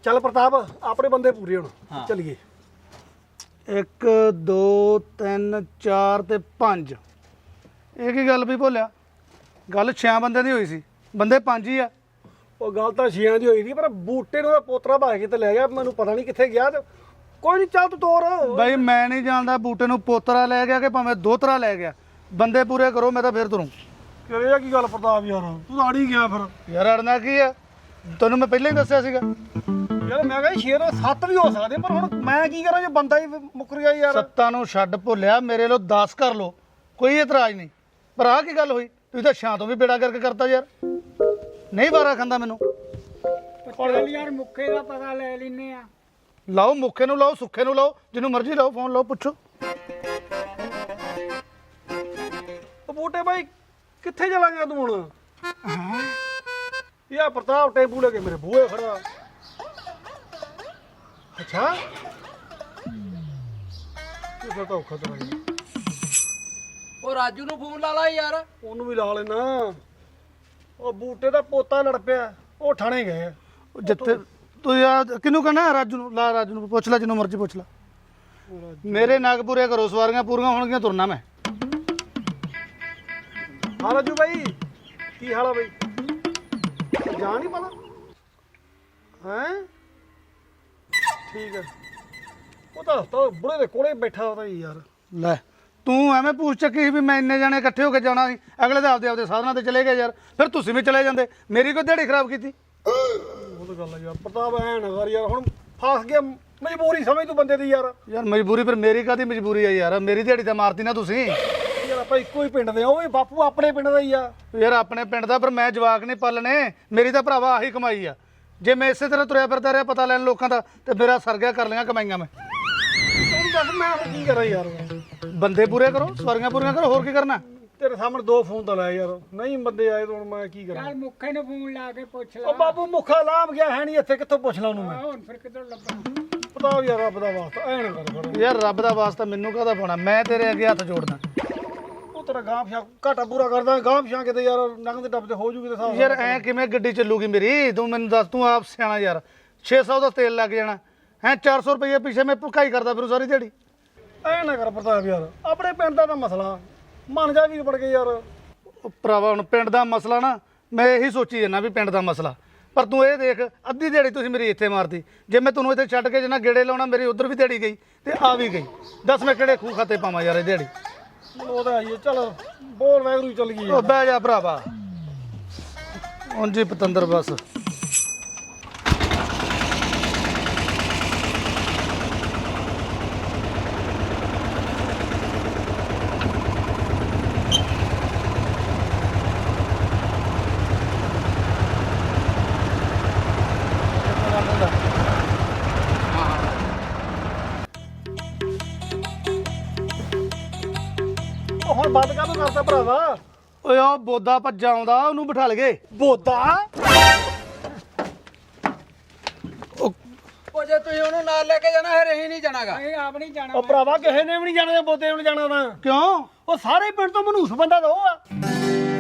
ਚੱਲ ਪ੍ਰਤਾਪ ਆਪਣੇ ਬੰਦੇ ਪੂਰੇ ਹੁਣ ਚੱਲੀਏ 1 2 3 4 ਤੇ 5 ਇਹ ਕੀ ਗੱਲ ਵੀ ਭੋਲਿਆ ਗੱਲ 6 ਬੰਦਿਆਂ ਦੀ ਹੋਈ ਸੀ ਬੰਦੇ 5 ਹੀ ਆ ਉਹ ਗੱਲ ਤਾਂ 6 ਦੀ ਹੋਈ ਸੀ ਪਰ ਬੂਟੇ ਨੂੰ ਉਹਦਾ ਪੋਤਰਾ ਭਾਗ ਕੇ ਤੇ ਲੈ ਗਿਆ। ਮੈਨੂੰ ਪਤਾ ਨਹੀਂ ਕਿੱਥੇ ਗਿਆ ਤੇ ਕੋਈ ਨਹੀਂ ਚੱਲ ਤੂੰ ਤੋਰ। ਬਈ ਮੈਂ ਨਹੀਂ ਜਾਣਦਾ ਬੂਟੇ ਨੂੰ ਪੋਤਰਾ ਲੈ ਗਿਆ ਕਿ ਭਾਵੇਂ ਦੋਤਰਾ ਲੈ ਗਿਆ। ਬੰਦੇ ਪੂਰੇ ਕਰੋ ਮੈਂ ਤਾਂ ਫੇਰ ਤੁਰੂੰ। ਕਿਹੜੇ ਕੀ ਗੱਲ ਪ੍ਰਤਾਪ ਯਾਰ? ਤੂੰ ਤਾਂ ਅੜੀ ਗਿਆ ਫਿਰ। ਯਾਰ ਅੜਨਾ ਕੀ ਆ? ਤੈਨੂੰ ਮੈਂ ਪਹਿਲਾਂ ਹੀ ਦੱਸਿਆ ਸੀਗਾ। ਯਾਰ ਮੈਂ ਕਹਿੰਦਾ ਸ਼ੇਰ ਸੱਤ ਵੀ ਹੋ ਸਕਦੇ ਪਰ ਹੁਣ ਮੈਂ ਕੀ ਕਰਾਂ ਜੇ ਬੰਦਾ ਹੀ ਮੁੱਕਰ ਗਿਆ ਯਾਰ? ਸੱਤਾਂ ਨੂੰ ਛੱਡ ਭੁੱਲਿਆ ਮੇਰੇ ਲੋ 10 ਕਰ ਲੋ। ਕੋਈ ਇਤਰਾਜ਼ ਨਹੀਂ। ਪਰ ਆਹ ਕੀ ਗੱਲ ਹੋਈ? ਤੁਸੀਂ ਤਾਂ ਛਾਂ ਤੋਂ ਵੀ ਬੇੜਾ ਕਰਕੇ ਕਰਤਾ ਯਾਰ। ਨਹੀਂ ਵਾਰਾ ਖਾਂਦਾ ਮੈਨੂੰ। ਚੱਲ ਯਾਰ ਮੁੱਖੇ ਦਾ ਪਤਾ ਲੈ ਲੈਨੇ ਆ। ਲਾਓ ਮੁੱਖੇ ਨੂੰ ਲਾਓ ਸੁੱਖੇ ਨੂੰ ਲਾਓ ਜਿਹਨੂੰ ਮਰਜ਼ੀ ਲਾਓ ਫੋਨ ਲਾਓ ਪੁੱਛੋ। ਉਹ ਬੂਟੇ ਭਾਈ ਕਿੱਥੇ ਚਲਾ ਗਿਆ ਤੂੰ ਹੁਣ? ਯਾ ਪ੍ਰਤਾਪ ਟੈਂਪੂ ਲੈ ਕੇ ਮੇਰੇ ਬੂਹੇ ਖੜਾ ਅੱਛਾ? ਇਹ ਤਾਂ ਔਖਾ ਤਰਾ ਉਹ ਰਾਜੂ ਨੂੰ ਫੋਨ ਲਾ ਲਾ ਯਾਰ। ਉਹਨੂੰ ਵੀ ਲਾ ਲੈਣਾ ਉਹ ਬੂਟੇ ਦਾ ਪੋਤਾ ਲੜ ਪਿਆ। ਉਹ ਠਾਣੇ ਗਏ ਆ। ਜਿੱਥੇ ਤੂੰ ਯਾਰ ਕਿਹਨੂੰ ਕਹਣਾ ਰਾਜੂ ਨੂੰ? ਲਾ ਰਾਜੂ ਨੂੰ ਪੁੱਛ ਲੈ ਜਿਹਨੂੰ ਮਰਜ਼ੀ ਪੁੱਛ ਲੈ। ਮੇਰੇ ਨਗ ਪੂਰੇ ਕਰੋ ਸਵਾਰੀਆਂ ਪੂਰੀਆਂ ਹੋਣਗੀਆਂ ਤੁਰਨਾ ਮੈਂ। ਹਾਂ ਰਾਜੂ ਭਾਈ ਕੀ ਹਾਲ ਆ ਬਾਈ? ਜਾ ਨਹੀਂ ਪਤਾ ਹੈ? ਠੀਕ ਹੈ ਉਹ ਤਾਂ ਹਸਤਾ ਬੁੜੇ ਦੇ ਕੋਲੇ ਬੈਠਾ ਉਹਦਾ ਹੀ ਯਾਰ। ਲੈ ਤੂੰ ਐਵੇਂ ਪੁੱਛ ਚੱਕੀ ਸੀ ਵੀ ਮੈਂ ਇੰਨੇ ਜਾਣੇ ਇਕੱਠੇ ਹੋ ਕੇ ਜਾਣਾ ਸੀ। ਅਗਲੇ ਤਾਂ ਆਪਦੇ ਆਪਦੇ ਸਾਧਨਾਂ ਤੇ ਚਲੇ ਗਏ ਯਾਰ। ਫਿਰ ਤੁਸੀਂ ਵੀ ਚਲੇ ਜਾਂਦੇ। ਮੇਰੀ ਕੋਈ ਦਿਹਾੜੀ ਖਰਾਬ ਕੀਤੀ? ਉਹ ਤਾਂ ਗੱਲ ਆ ਯਾਰ ਪ੍ਰਤਾਪ ਐ ਨਾ ਕਰ ਯਾਰ ਹੁਣ ਫਸ ਗਿਆ। ਮਜਬੂਰੀ ਸਮਝ ਤੂੰ ਬੰਦੇ ਦੀ ਯਾਰ। ਯਾਰ ਮਜਬੂਰੀ ਫਿਰ ਮੇਰੀ ਕਾਦੀ ਮਜਬੂਰੀ ਆ ਯਾਰ? ਮੇਰੀ ਦਿਹਾੜੀ ਤਾਂ ਮਾਰਤੀ ਨਾ ਤੁਸੀਂ। ਯਾਰ ਆਪਾਂ ਇੱਕੋ ਹੀ ਪਿੰਡ ਦੇ ਆ ਉਹ ਵੀ ਬਾਪੂ ਆਪਣੇ ਪਿੰਡ ਦਾ ਹੀ ਆ। ਯਾਰ ਆਪਣੇ ਪਿੰਡ ਦਾ ਪਰ ਮੈਂ ਜਵਾਕ ਨਹੀਂ ਪਾਲਣੇ ਮੇਰੀ ਤਾਂ ਭਰਾਵਾ ਆਹੀ ਕਮਾਈ ਆ। ਜੇ ਮੈਂ ਇਸੇ ਤਰ੍ਹਾਂ ਤੁਰਿਆ ਫਿਰਦਾ ਰਿਹਾ ਪਤਾ ਲੈਣ ਲੋਕਾਂ ਦਾ ਤੇ ਮੇਰਾ ਸਰ ਗਿਆ ਕਰ ਲਿਆ ਕਮਾਈਆਂ ਮੈਂ। ਤੂੰ ਦੱਸ ਮੈਂ ਹੁਣ ਕੀ ਕਰਾਂ ਯਾਰ? ਬੰਦੇ ਪੂਰੇ ਕਰੋ ਸਵਾਰੀਆਂ ਪੂਰੀਆਂ ਕਰੋ ਹੋਰ ਕੀ ਕਰਨਾ? ਤੇਰੇ ਸਾਹਮਣੇ ਦੋ ਫੋਨ ਤਾਂ ਲਾਏ ਯਾਰ। ਨਹੀਂ ਬੰਦੇ ਆਏ ਤਾਂ ਹੁਣ ਮੈਂ ਕੀ ਕਰਾਂ? ਚੱਲ ਮੁੱਖੇ ਨੂੰ ਫੋਨ ਲਾ ਕੇ ਪੁੱਛ ਲੈ। ਉਹ ਬਾਬੂ ਮੁੱਖਾ ਲਾਮ ਗਿਆ ਹੈ ਨਹੀਂ ਇੱਥੇ ਕਿੱਥੋਂ ਪੁੱਛ ਲਾ ਉਹਨੂੰ ਮੈਂ? ਹੁਣ ਫਿਰ ਕਿੱਧਰ ਲੱਭਣਾ ਪਤਾ ਯਾਰ ਰੱਬ ਦਾ ਵਾਸਤਾ ਐ ਨਾ ਕਰ ਯਾਰ ਰੱਬ ਦਾ ਵਾਸਤਾ ਮੈਨੂੰ ਕਾਹਦਾ ਪਾਉਣਾ? ਮੈਂ ਤੇਰੇ ਅੱਗੇ ਹੱਥ ਜੋੜਦਾ। ਉਹ ਤੇਰਾ ਗਾਂਹ ਫਿਆ ਘਾਟਾ ਪੂਰਾ ਕਰਦਾ ਗਾਂਹ ਫਿਆ ਕਿਤੇ ਯਾਰ ਨੰਗ ਦੇ ਡੱਬ ਤੇ ਹੋ ਜੂਗੀ ਤੇ ਸਾਹ ਯਾਰ ਐ ਕਿਵੇਂ ਗੱਡੀ ਚੱਲੂਗੀ ਮੇਰੀ? ਤੂੰ ਮੈਨੂੰ ਦੱਸ ਤੂੰ ਆਪ ਸਿਆਣਾ ਯਾਰ। 600 ਦਾ ਤੇਲ ਲੱਗ ਜਾਣਾ। ਹੈ 400 ਰੁਪਏ ਪਿੱਛੇ ਮੈਂ ਭੁਕਾਈ ਕਰਦਾ ਫਿਰ ਸਾਰੀ ਦਿਹਾੜੀ। ਐ ਨਾ ਕਰ ਪ੍ਰਤਾਪ ਯਾਰ ਆਪਣੇ ਪਿੰਡ ਦਾ ਤਾਂ ਮਸਲਾ। ਮੰਨ ਜਾ ਵੀਰ ਬੜ ਕੇ ਯਾਰ। ਭਰਾਵਾ ਹੁਣ ਪਿੰਡ ਦਾ ਮਸਲਾ ਨਾ ਮੈਂ ਇਹੀ ਸੋਚੀ ਜਾਂਦਾ ਵੀ ਪਿੰਡ ਦਾ ਮਸਲਾ। ਪਰ ਤੂੰ ਇਹ ਦੇਖ ਅੱਧੀ ਦਿਹਾੜੀ ਤੁਸੀਂ ਮੇਰੀ ਇੱਥੇ ਮਾਰਦੀ ਜੇ ਮੈਂ ਤੁਹਾਨੂੰ ਇੱਥੇ ਛੱਡ ਕੇ ਜਨਾ ਗੇੜੇ ਲਾਉਣਾ ਮੇਰੀ ਉਧਰ ਵੀ ਦਿਹਾੜੀ ਗਈ ਤੇ ਆ ਵੀ ਗਈ। ਦੱਸ ਮੈਂ ਕਿਹੜੇ ਖੂਹ ਖਾਤੇ ਪਾਵਾਂ ਯਾਰ ਇਹ ਦਿਹਾੜੀ? ਉਹਦਾ ਆਈਏ ਚਲ ਬੋਲ ਵੈਗਰੂ ਚੱਲ ਗਈ ਉਹ ਬਹਿ ਜਾ ਭਰਾਵਾ। ਉਂਝ ਹੀ ਪਤੰਦਰ ਬਸ। ਉਹ ਬੋਦਾ ਭੱਜਾ ਆਉਂਦਾ ਉਹਨੂੰ ਬਿਠਾ ਲਗੇ ਬੋਦਾ? ਉਹ ਜੇ ਤੁਸੀਂ ਉਹਨੂੰ ਨਾਲ ਲੈ ਕੇ ਜਾਣਾ ਫਿਰ ਅਸੀਂ ਨਹੀਂ ਜਾਣਾਗਾ। ਇਹ ਆਪ ਨਹੀਂ ਜਾਣਾ ਉਹ ਭਰਾਵਾ ਕਿਸੇ ਨੇ ਵੀ ਨਹੀਂ ਜਾਣਾ ਬੋਦੇ ਨੂੰ ਜਾਣਾ ਤਾਂ। ਕਿਉਂ? ਉਹ ਸਾਰੇ ਪਿੰਡ ਤੋਂ ਮਨੂਸ ਬੰਦਾ ਤਾਂ ਉਹ ਆ।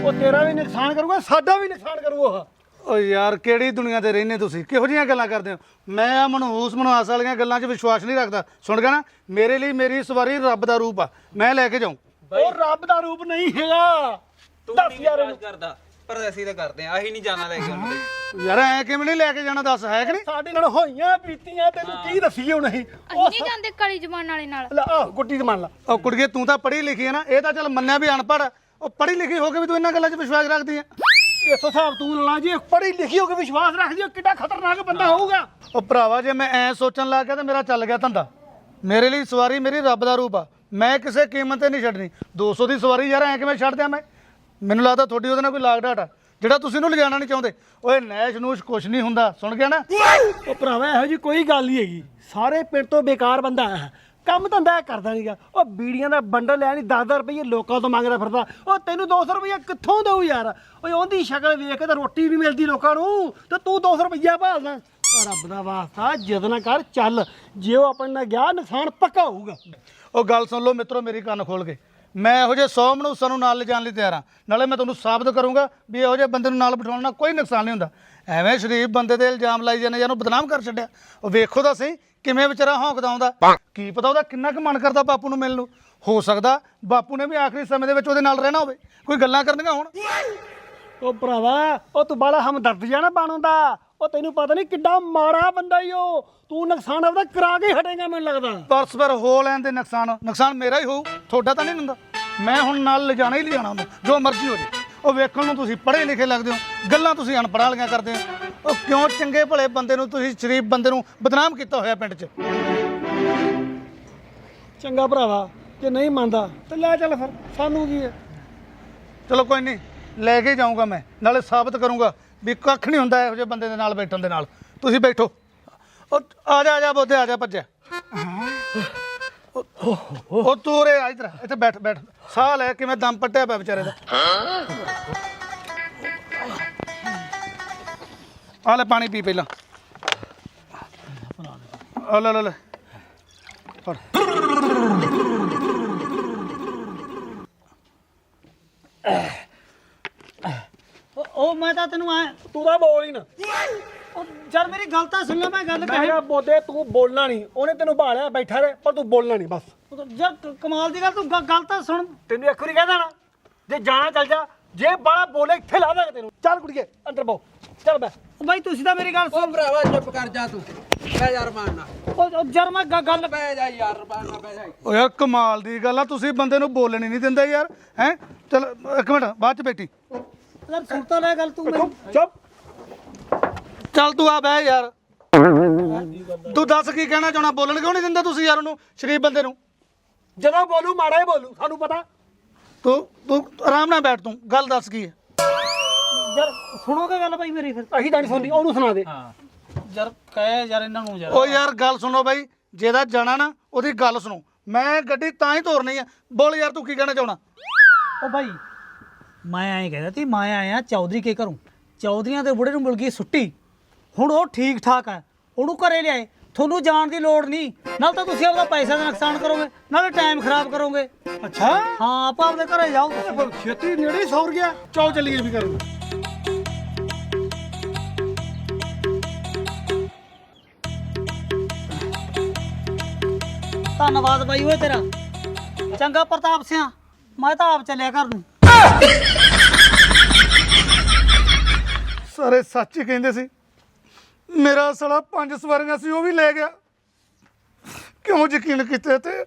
ਉਹ ਤੇਰਾ ਵੀ ਨੁਕਸਾਨ ਕਰੂਗਾ ਸਾਡਾ ਵੀ ਨੁਕਸਾਨ ਕਰੂ ਉਹ। ਓ ਯਾਰ ਕਿਹੜੀ ਦੁਨੀਆ ਤੇ ਰਹਿੰਦੇ ਤੁਸੀਂ? ਕਿਹੋ ਜਿਹੀਆਂ ਗੱਲਾਂ ਕਰਦੇ ਹੋ? ਮੈਂ ਆ ਮਨਹੂਸ ਮਨਵਾਸ ਵਾਲੀਆਂ ਗੱਲਾਂ 'ਚ ਵਿਸ਼ਵਾਸ ਨਹੀਂ ਰੱਖਦਾ। ਸੁਣ ਗਿਆ ਨਾ ਮੇਰੇ ਲਈ ਮੇਰੀ ਸਵਾਰੀ ਰੱਬ ਦਾ ਰੂਪ ਆ। ਮੈਂ ਲੈ ਕੇ ਜਾਉਂ ਉਹ ਰੱਬ ਦਾ ਰੂਪ ਨਹੀਂ ਹੈਗਾ। ਦੱਸ ਯਾਰ ਇਹਨੂੰ। ਕਰਦਾ ਪਰ ਅਸੀਂ ਤਾਂ ਕਰਦੇ ਆ ਆਹੀ ਨਹੀਂ ਜਾਣਾ ਲੈ ਕੇ ਉਹਨੂੰ ਯਾਰ ਐ ਕਿਵੇਂ ਨਹੀਂ ਲੈ ਕੇ ਜਾਣਾ ਦੱਸ ਹੈ ਕਿ ਨਹੀਂ? ਸਾਡੇ ਨਾਲ ਹੋਈਆਂ ਬੀਤੀਆਂ ਤੈਨੂੰ ਕੀ ਦੱਸੀਏ ਹੁਣ ਅਸੀਂ? ਅਸੀਂ ਨਹੀਂ ਜਾਂਦੇ ਕਾਲੀ ਜ਼ਬਾਨ ਵਾਲੇ ਨਾਲ। ਲੈ ਆ ਗੁੱਡੀ ਤੇ ਮੰਨ ਲਾ। ਉਹ ਕੁੜੀਏ ਤੂੰ ਤਾਂ ਪੜ੍ਹੀ ਲਿਖੀ ਹੈ ਨਾ ਇਹ ਤਾਂ ਚੱਲ ਮੰਨਿਆ ਵੀ ਅਨਪੜ੍ਹ ਆ। ਉਹ ਪੜ੍ਹੀ ਲਿਖੀ ਹੋ ਕੇ ਵੀ ਤੂੰ ਇਹਨਾਂ ਗੱਲਾਂ 'ਚ ਵਿਸ਼ਵਾਸ ਰੱਖਦੀ ਆ ਇਸ ਹਿਸਾਬ ਤੂੰ ਲਾ ਜੀ ਪੜ੍ਹੀ ਲਿਖੀ ਹੋ ਕੇ ਵਿਸ਼ਵਾਸ ਰੱਖਦੀ ਆ ਕਿੱਡਾ ਖਤਰਨਾਕ ਬੰਦਾ ਹੋਊਗਾ। ਉਹ ਭਰਾਵਾ ਜੇ ਮੈਂ ਐ ਸੋਚਣ ਲੱਗ ਗਿਆ ਤਾਂ ਮੇਰਾ ਚੱਲ ਗਿਆ ਧੰਦਾ। ਮੇਰੇ ਲਈ ਸਵਾਰੀ ਮੇਰੀ ਰੱਬ ਦਾ ਰੂਪ ਆ। ਮੈਂ ਕਿਸੇ ਕੀਮਤ ਤੇ ਨਹੀਂ ਛੱਡਣੀ। 200 ਦੀ ਸਵਾਰੀ ਯਾਰ ਐ ਕਿਵੇਂ ਛੱਡ ਦਿਆਂ ਮੈਂ? ਮੈਨੂੰ ਲੱਗਦਾ ਤੁਹਾਡੀ ਉਹਦੇ ਨਾਲ ਕੋਈ ਲਾਗ ਡਾਟ ਆ। ਜਿਹੜਾ ਤੁਸੀਂ ਉਹਨੂੰ ਲਿਜਾਣਾ ਨਹੀਂ ਚਾਹੁੰਦੇ। ਓਏ ਨੈਸ਼ ਨੂਸ਼ ਕੁਛ ਨਹੀਂ ਹੁੰਦਾ। ਸੁਣ ਗਿਆ ਨਾ? ਉਹ ਭਰਾਵਾ ਇਹੋ ਜੀ ਕੋਈ ਗੱਲ ਨਹੀਂ ਹੈਗੀ। ਸਾਰੇ ਪਿੰਡ ਤੋਂ ਬੇਕਾਰ ਬੰਦਾ ਹੈ। ਕੰਮ ਧੰਦਾ ਇਹ ਕਰਦਾ ਨਹੀਂਗਾ ਉਹ ਬੀੜੀਆਂ ਦਾ ਬੰਡਲ ਲੈ ਨਹੀਂ 10 ਰੁਪਏ ਲੋਕਾਂ ਤੋਂ ਮੰਗਦਾ ਫਿਰਦਾ। ਉਹ ਤੈਨੂੰ 200 ਰੁਪਏ ਕਿੱਥੋਂ ਦਊ ਯਾਰ? ਓਏ ਉਹਦੀ ਸ਼ਕਲ ਵੇਖ ਕੇ ਤਾਂ ਰੋਟੀ ਵੀ ਮਿਲਦੀ ਲੋਕਾਂ ਨੂੰ। ਤੇ ਤੂੰ 200 ਰੁਪਈਆ ਭਾਲਦਾ। ਰੱਬ ਦਾ ਵਾਸਤਾ ਜਿੱਦ ਨਾ ਕਰ ਚੱਲ। ਜੇ ਉਹ ਆਪਣੇ ਨਾਲ ਗਿਆ ਨੁਕਸਾਨ ਪੱਕਾ ਹੋਊਗਾ। ਉਹ ਗੱਲ ਸੁਣ ਲਓ ਮਿੱਤਰੋ ਮੇਰੀ ਕੰਨ ਖੋਲ ਕੇ। ਮੈਂ ਇਹੋ ਜਿਹੇ 100 ਮਨੂਸਾਂ ਨੂੰ ਨਾਲ ਲਿਜਾਣ ਲਈ ਤਿਆਰ ਹਾਂ। ਨਾਲੇ ਮੈਂ ਤੁਹਾਨੂੰ ਸਾਬਤ ਕਰੂੰਗਾ ਵੀ ਇਹੋ ਜਿਹੇ ਬੰਦੇ ਨੂੰ ਨਾਲ ਬਿਠਾਉਣ ਨਾਲ ਕੋਈ ਨੁਕਸਾਨ ਨਹੀਂ ਹੁੰਦਾ। ਐਵੇਂ ਸ਼ਰੀਫ ਬੰਦੇ ਦੇ ਇਲਜ਼ਾਮ ਲਾਈ ਜਾਂਦੇ ਜਾਂ ਉਹਨੂੰ ਬਦਨਾਮ ਕਰ ਛੱਡਿਆ। ਉਹ ਵੇਖੋ ਤਾਂ ਸਹੀ ਕਿਵੇਂ ਵਿਚਾਰਾ ਹੌਂਕਦਾ ਆਉਂਦਾ। ਕੀ ਪਤਾ ਉਹਦਾ ਕਿੰਨਾ ਕੁ ਮਨ ਕਰਦਾ ਬਾਪੂ ਨੂੰ ਮਿਲਣ ਨੂੰ। ਹੋ ਸਕਦਾ ਬਾਪੂ ਨੇ ਵੀ ਆਖਰੀ ਸਮੇਂ ਦੇ ਵਿੱਚ ਉਹਦੇ ਨਾਲ ਰਹਿਣਾ ਹੋਵੇ। ਕੋਈ ਗੱਲਾਂ ਕਰਨੀਆਂ ਹੋਣ? ਉਹ ਭਰਾਵਾ, ਉਹ ਤੂੰ ਬਾਲਾ ਹਮਦਰਦ ਜਿਹਾ ਨਾ ਬਣਾਉਂਦਾ ਉਹ ਤੈਨੂੰ ਪਤਾ ਨਹੀਂ ਕਿੱਡਾ ਮਾੜਾ ਬੰਦਾ ਈ ਉਹ। ਤੂੰ ਨੁਕਸਾਨ ਆਪਦਾ ਕਰਾ ਕੇ ਹਟੇਗਾ ਮੈਨੂੰ ਲੱਗਦਾ। ਪਰਸਪਰ ਹੋ ਲੈਣ ਦੇ ਨੁਕਸਾਨ। ਨੁਕਸਾਨ ਮੇਰਾ ਹੀ ਹੋਊ। ਤੁਹਾਡਾ ਤਾਂ ਨਹੀਂ ਹੁੰਦਾ। ਮੈਂ ਹੁਣ ਨਾਲ ਲਿਜਾਣਾ ਹੀ ਲਿਜਾਣਾ ਉਹਨੂੰ ਜੋ ਮਰਜ਼ੀ ਹੋ ਜੇ। ਉਹ ਵੇਖਣ ਨੂੰ ਤੁਸੀਂ ਪੜ੍ਹੇ ਲਿਖੇ ਲੱਗਦੇ ਹੋ। ਗੱਲਾਂ ਤੁਸੀਂ ਅਨਪੜ੍ਹਾਂ ਵਾਲੀਆਂ ਕਰਦੇ ਹੋ। ਉਹ ਕਿਉਂ ਚੰਗੇ ਭਲੇ ਬੰਦੇ ਨੂੰ ਤੁਸੀਂ ਸ਼ਰੀਫ ਬੰਦੇ ਨੂੰ ਬਦਨਾਮ ਕੀਤਾ ਹੋਇਆ ਪਿੰਡ 'ਚ? ਚੰਗਾ ਭਰਾਵਾ ਜੇ ਨਹੀਂ ਮੰਨਦਾ ਤੇ ਲੈ ਚੱਲ ਫਿਰ। ਸਾਨੂੰ ਕੀ ਹੈ? ਚਲੋ ਕੋਈ ਨਹੀਂ। ਲੈ ਕੇ ਜਾਊਂਗਾ ਮੈਂ। ਨਾਲੇ ਸਾਬਤ ਕਰੂੰਗਾ। ਵੀ ਕੱਖ ਨਹੀਂ ਹੁੰਦਾ ਇਹੋ ਜਿਹੇ ਬੰਦੇ ਦੇ ਨਾਲ ਬੈਠਣ ਦੇ ਨਾਲ। ਤੁਸੀਂ ਬੈਠੋ। ਉਹ ਆ ਜਾ ਆ ਜਾ ਬੋਦੇ ਆ ਜਾ ਭੱਜਿਆ। ਉਹ- ਉਹ ਤੂੰ ਇਧਰ, ਇੱਥੇ ਬੈਠ ਬੈਠ। ਸਾਹ ਲੈ ਕਿਵੇਂ ਦਮ ਪੱਟਿਆ ਪਿਆ ਵਿਚਾਰੇ ਦਾ। ਆ ਲੈ ਪਾਣੀ ਪੀ ਪਹਿਲਾਂ। ਆ ਲੈ ਲੈ ਲੈ। ਫੜ। ਉਹ- ਮੈਂ ਤਾਂ ਤੈਨੂੰ ਐ ਤੂੰ ਤਾਂ ਬੋਲ ਹੀ ਨਾ। ਉਹ ਚੱਲ ਮੇਰੀ ਗੱਲ ਤਾਂ ਸੁਣ ਲੈ ਮੈਂ ਗੱਲ ਮੈਂ ਕਹੀ ਕਿਹਾ ਬੋਦੇ ਤੂੰ ਬੋਲਣਾ ਨਹੀਂ। ਉਹਨੇ ਤੈਨੂੰ ਭਾਲਿਆ ਬੈਠਾ ਰਹਿ ਪਰ ਤੂੰ ਬੋਲਣਾ ਨਹੀਂ ਬਸ। ਜਦ ਕਮਾਲ ਦੀ ਗੱਲ ਤੂੰ ਗ- ਗੱਲ ਤਾਂ ਸੁਣ। ਤੈਨੂੰ ਇੱਕ ਵਾਰੀ ਕਹਿੰਦਾ ਨਾ ਜੇ ਜਾਣਾ ਚੱਲ ਜਾ ਜੇ ਬਾਲਾ ਬੋਲੇ ਇੱਥੇ ਲਾ ਦਾਂਗੇ ਤੈਨੂੰ। ਚੱਲ ਕੁੜੀਏ ਅੰਦਰ ਬੋ। ਚੱਲ ਬੈ। ਉਹ ਬਾਈ ਤੁਸੀਂ ਤਾਂ ਮੇਰੀ ਗੱਲ ਉਹ ਸੁਣ। ਭਰਾਵਾ ਚੁੱਪ ਕਰ ਜਾ ਤੂੰ। ਬਹਿ ਜਾ ਰਮਾਨ ਨਾਲ। ਉਹ ਉਹ ਜਰ ਮੈਂ ਗ- ਗੱਲ ਬਹਿ ਜਾ ਯਾਰ ਰਮਾਨ ਨਾਲ ਬਹਿ ਜਾ। ਓ ਯਾਰ ਕਮਾਲ ਦੀ ਗੱਲ ਆ ਤੁਸੀਂ ਬੰਦੇ ਨੂੰ ਬੋਲਣ ਹੀ ਨਹੀਂ ਦਿੰਦੇ ਯਾਰ ਹੈ? ਚਲ ਇੱਕ ਮਿੰਟ ਬਾਅਦ ਚ ਬੈਠੀ। ਯਾਰ ਸੁਣ ਤਾਂ ਲੈ ਗੱਲ ਤੂੰ ਮੈਨੂੰ ਚੁੱਪ ਚੱਲ ਤੂੰ ਆ ਬਹਿ ਯਾਰ। ਤੂੰ ਦੱਸ ਕੀ ਕਹਿਣਾ ਚਾਹਣਾ ਬੋਲਣ ਕਿਉਂ ਨਹੀਂ ਦਿੰਦਾ ਤੁਸੀਂ ਯਾਰ ਉਹਨੂੰ ਸ਼ਰੀਫ ਬੰਦੇ ਨੂੰ? ਜਦੋਂ ਬੋਲੂ ਮਾੜਾ ਹੀ ਬੋਲੂ ਸਾਨੂੰ ਪਤਾ। ਤੂੰ ਤੂੰ ਆਰਾਮ ਨਾਲ ਬੈਠ ਤੂੰ ਗੱਲ ਦੱਸ ਕੀ ਹੈ? ਯਾਰ ਸੁਣੋਗੇ ਗੱਲ ਬਾਈ ਮੇਰੀ ਫਿਰ? ਅਸੀਂ ਤਾਂ ਨਹੀਂ ਸੁਣਦੀ ਉਹਨੂੰ ਸੁਣਾ ਦੇ। ਯਾਰ ਕਹੇ ਯਾਰ ਇਹਨਾਂ ਨੂੰ ਯਾਰ। ਓ ਯਾਰ ਗੱਲ ਸੁਣੋ ਬਾਈ ਜਿਹਦਾ ਜਾਣਾ ਨਾ ਉਹਦੀ ਗੱਲ ਸੁਣੋ। ਮੈਂ ਗੱਡੀ ਤਾਂ ਹੀ ਤੋਰਨੀ ਆ ਬੋਲ ਯਾਰ ਤੂੰ ਕੀ ਕਹਿਣਾ ਚਾਹਣਾ ਉਹ ਬਾਈ ਮੈਂ ਐਂ ਕਹਿੰਦਾ ਤੀ ਮੈਂ ਆਇਆ ਚੌਧਰੀ ਕੇ ਘਰੋਂ ਚੌਧਰੀਆਂ ਦੇ ਬੁੜੇ ਨੂੰ ਮਿਲ ਗਈ ਛੁੱਟੀ। ਹੁਣ ਉਹ ਠੀਕ ਠਾਕ ਹੈ ਉਹਨੂੰ ਘਰੇ ਲਿਆਏ। ਤੁਹਾਨੂੰ ਜਾਣ ਦੀ ਲੋੜ ਨਹੀਂ। ਨਾਲ ਤਾਂ ਤੁਸੀਂ ਆਪਦਾ ਪੈਸੇ ਦਾ ਨੁਕਸਾਨ ਕਰੋਗੇ ਨਾਲੇ ਟਾਈਮ ਖਰਾਬ ਕਰੋਗੇ। ਅੱਛਾ? ਹਾਂ ਆਪਾਂ ਆਪਦੇ ਘਰੇ ਜਾਓ। ਪਰ ਛੇਤੀ ਨੇੜੇ ਹੀ ਸੌਰ ਗਿਆ। ਚੌ ਚੱਲੀਏ ਵੀ ਕਰੂ ਧੰਨਵਾਦ ਬਾਈ ਓਏ ਤੇਰਾ। ਚੰਗਾ ਪ੍ਰਤਾਪ ਸਿਆ ਮੈਂ ਤਾਂ ਆਪ ਚੱਲਿਆ ਘਰ ਨੂੰ। ਸਾਰੇ ਸੱਚ ਹੀ ਕਹਿੰਦੇ ਸੀ। ਮੇਰਾ ਸਾਲਾ ਪੰਜ ਸਵਾਰੀਆਂ ਸੀ, ਉਹ ਵੀ ਲੈ ਗਿਆ। ਕਿਉਂ ਯਕੀਨ ਕੀਤਾ ਤੇ?